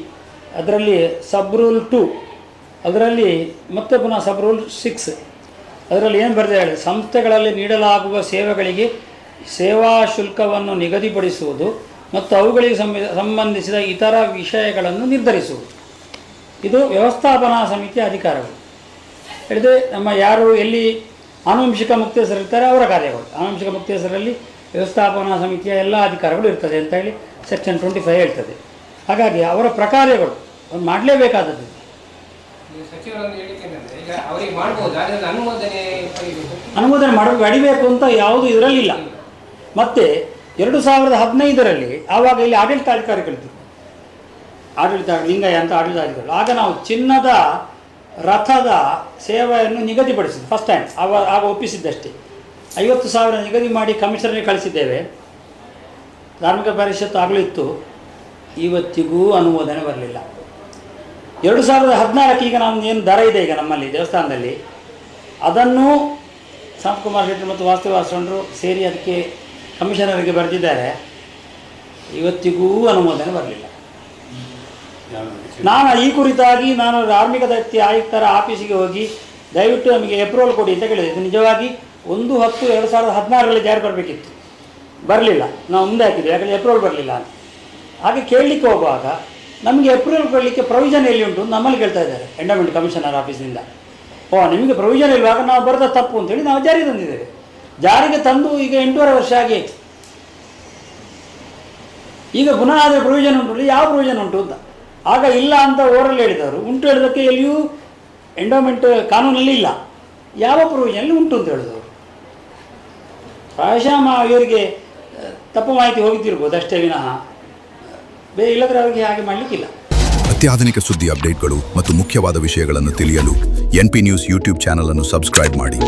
ಅದರಲ್ಲಿ ಸಬ್ ರೂಲ್ ಟು ಅದರಲ್ಲಿ ಮತ್ತೆ ಪುನಃ ಸಬ್ ರೂಲ್ ಸಿಕ್ಸ್ ಅದರಲ್ಲಿ ಏನು ಬರೆದ ಹೇಳಿ, ಸಂಸ್ಥೆಗಳಲ್ಲಿ ನೀಡಲಾಗುವ ಸೇವೆಗಳಿಗೆ ಸೇವಾ ಶುಲ್ಕವನ್ನು ನಿಗದಿಪಡಿಸುವುದು ಮತ್ತು ಅವುಗಳಿಗೆ ಸಂಬಂಧಿಸಿದ ಇತರ ವಿಷಯಗಳನ್ನು ನಿರ್ಧರಿಸುವುದು. ಇದು ವ್ಯವಸ್ಥಾಪನಾ ಸಮಿತಿಯ ಅಧಿಕಾರಗಳು. ಹೇಳಿದ್ರೆ ನಮ್ಮ ಯಾರು ಎಲ್ಲಿ ಆನುವಂಶಿಕ ಮುಕ್ತೇಸರಿರ್ತಾರೆ ಅವರ ಕಾರ್ಯಗಳು. ಆನುವಂಶಿಕ ಮುಕ್ತೇಸರಲ್ಲಿ ವ್ಯವಸ್ಥಾಪನಾ ಸಮಿತಿಯ ಎಲ್ಲ ಅಧಿಕಾರಗಳು ಇರ್ತದೆ ಅಂತ ಹೇಳಿ ಸೆಕ್ಷನ್ ಟ್ವೆಂಟಿ ಫೈವ್ ಹೇಳ್ತದೆ. ಹಾಗಾಗಿ ಅವರ ಪ್ರಕಾರ್ಯಗಳು ಅವ್ರು ಮಾಡಲೇಬೇಕಾದದ್ದು. ಅನುಮೋದನೆ ಪಡಿಬೇಕು ಮಾಡಬೇಕು ಅಡಿಬೇಕು ಅಂತ ಯಾವುದು ಇದರಲ್ಲಿಲ್ಲ ಮತ್ತೆ ಎರಡು ಸಾವಿರದ ಹದಿನೈದರಲ್ಲಿ ಆವಾಗ ಇಲ್ಲಿ ಆಡಳಿತಾಧಿಕಾರಿಗಳಿದ್ದರು. ಆಡಳಿತ ಲಿಂಗಯ್ಯ ಅಂತ ಆಡಳಿತಾಧಿಕಾರಿಗಳು. ಆಗ ನಾವು ಚಿನ್ನದ ರಥದ ಸೇವೆಯನ್ನು ನಿಗದಿಪಡಿಸಿದ್ದು ಫಸ್ಟ್ ಟೈಮ್ ಆವ ಆಗ ಒಪ್ಪಿಸಿದ್ದಷ್ಟೇ. ಐವತ್ತು ಸಾವಿರ ನಿಗದಿ ಮಾಡಿ ಕಮಿಷನರ್ಗೆ ಕಳಿಸಿದ್ದೇವೆ. ಧಾರ್ಮಿಕ ಪರಿಷತ್ತು ಆಗಲೂ ಇತ್ತು ಇವತ್ತಿಗೂ ಅನುಮೋದನೆ ಬರಲಿಲ್ಲ. ಎರಡು ಸಾವಿರದ ಹದಿನಾಲ್ಕು ಈಗ ನಮ್ದು ಏನು ದರ ಇದೆ ಈಗ ನಮ್ಮಲ್ಲಿ, ದೇವಸ್ಥಾನದಲ್ಲಿ, ಅದನ್ನು ಸಂತಕುಮಾರ್ ಶೆಟ್ಟಿ ಮತ್ತು ವಾಸ್ತುವಾಸಂಡ್ರು ಸೇರಿ ಅದಕ್ಕೆ ಕಮಿಷನರಿಗೆ ಬರೆದಿದ್ದಾರೆ. ಇವತ್ತಿಗೂ ಅನುಮೋದನೆ ಬರಲಿಲ್ಲ. ನಾನು ಈ ಕುರಿತಾಗಿ ನಾನು ಧಾರ್ಮಿಕ ದತ್ತಿ ಆಯುಕ್ತರ ಆಫೀಸಿಗೆ ಹೋಗಿ ದಯವಿಟ್ಟು ನಮಗೆ ಎಪ್ರೂವಲ್ ಕೊಡಿ ಅಂತ ಕೇಳಿದೆ. ಇದು ನಿಜವಾಗಿ ಒಂದು ಹತ್ತು ಎರಡು ಸಾವಿರದ ಹದಿನಾರರಲ್ಲಿ ಜಾರಿ ಬರಬೇಕಿತ್ತು. ಬರಲಿಲ್ಲ. ನಾವು ಮುಂದೆ ಹಾಕಿದ್ವಿ ಯಾಕಂದರೆ ಎಪ್ರೂವಲ್ ಬರಲಿಲ್ಲ ಅಂತ. ಹಾಗೆ ಕೇಳಲಿಕ್ಕೆ ಹೋಗುವಾಗ ನಮಗೆ ಎಪ್ರೂವಲ್ ಕೊಡಲಿಕ್ಕೆ ಪ್ರೊವಿಷನ್ ಎಲ್ಲಿ ಉಂಟು? ನಮ್ಮಲ್ಲಿ ಕೇಳ್ತಾ ಇದ್ದಾರೆ. ಎಂಡಮೆಂಟ್ ಕಮಿಷನರ್ ಆಫೀಸಿನಿಂದ ಓ, ನಿಮಗೆ ಪ್ರೊವಿಷನ್ ಇಲ್ಲವಾಗ ನಾವು ಬರೆದ ತಪ್ಪು ಅಂತೇಳಿ ನಾವು ಜಾರಿಗೆ ತಂದಿದ್ದೇವೆ. ಜಾರಿಗೆ ತಂದು ಈಗ ಎಂಟೂವರೆ ವರ್ಷ ಆಗಿ ಈಗ ಪುನಃ ಆದರೆ ಪ್ರೊವಿಷನ್ ಉಂಟು ಯಾವ ಪ್ರೊವಿಷನ್ ಉಂಟು ಅಂತ? ಆಗ ಇಲ್ಲ ಅಂತ ಓರಲ್ಲಿ ಹೇಳಿದವರು. ಉಂಟು ಹೇಳೋದಕ್ಕೆ ಎಲ್ಲಿಯೂ ಎಂಡೋಮೆಂಟ್ ಕಾನೂನಲ್ಲಿ ಇಲ್ಲ. ಯಾವ ಪ್ರೊವಿಷನಲ್ಲಿ ಉಂಟು ಅಂತ ಹೇಳಿದವರು. ಪ್ರಾಯಶಃ ಇವರಿಗೆ ತಪ್ಪು ಮಾಹಿತಿ ಹೋಗಿದ್ದಿರ್ಬೋದು ಅಷ್ಟೇ ವಿನಃ. ಬೇ, ಇಲ್ಲದ್ರೆ ಅವರಿಗೆ ಹಾಗೆ ಮಾಡಲಿಕ್ಕಿಲ್ಲ. ಅತ್ಯಾಧುನಿಕ ಸುದ್ದಿ ಅಪ್ಡೇಟ್ಗಳು ಮತ್ತು ಮುಖ್ಯವಾದ ವಿಷಯಗಳನ್ನು ತಿಳಿಯಲು ಎನ್ಪಿ ನ್ಯೂಸ್ ಯೂಟ್ಯೂಬ್ ಚಾನಲ್ ಅನ್ನು ಸಬ್ಸ್ಕ್ರೈಬ್ ಮಾಡಿ.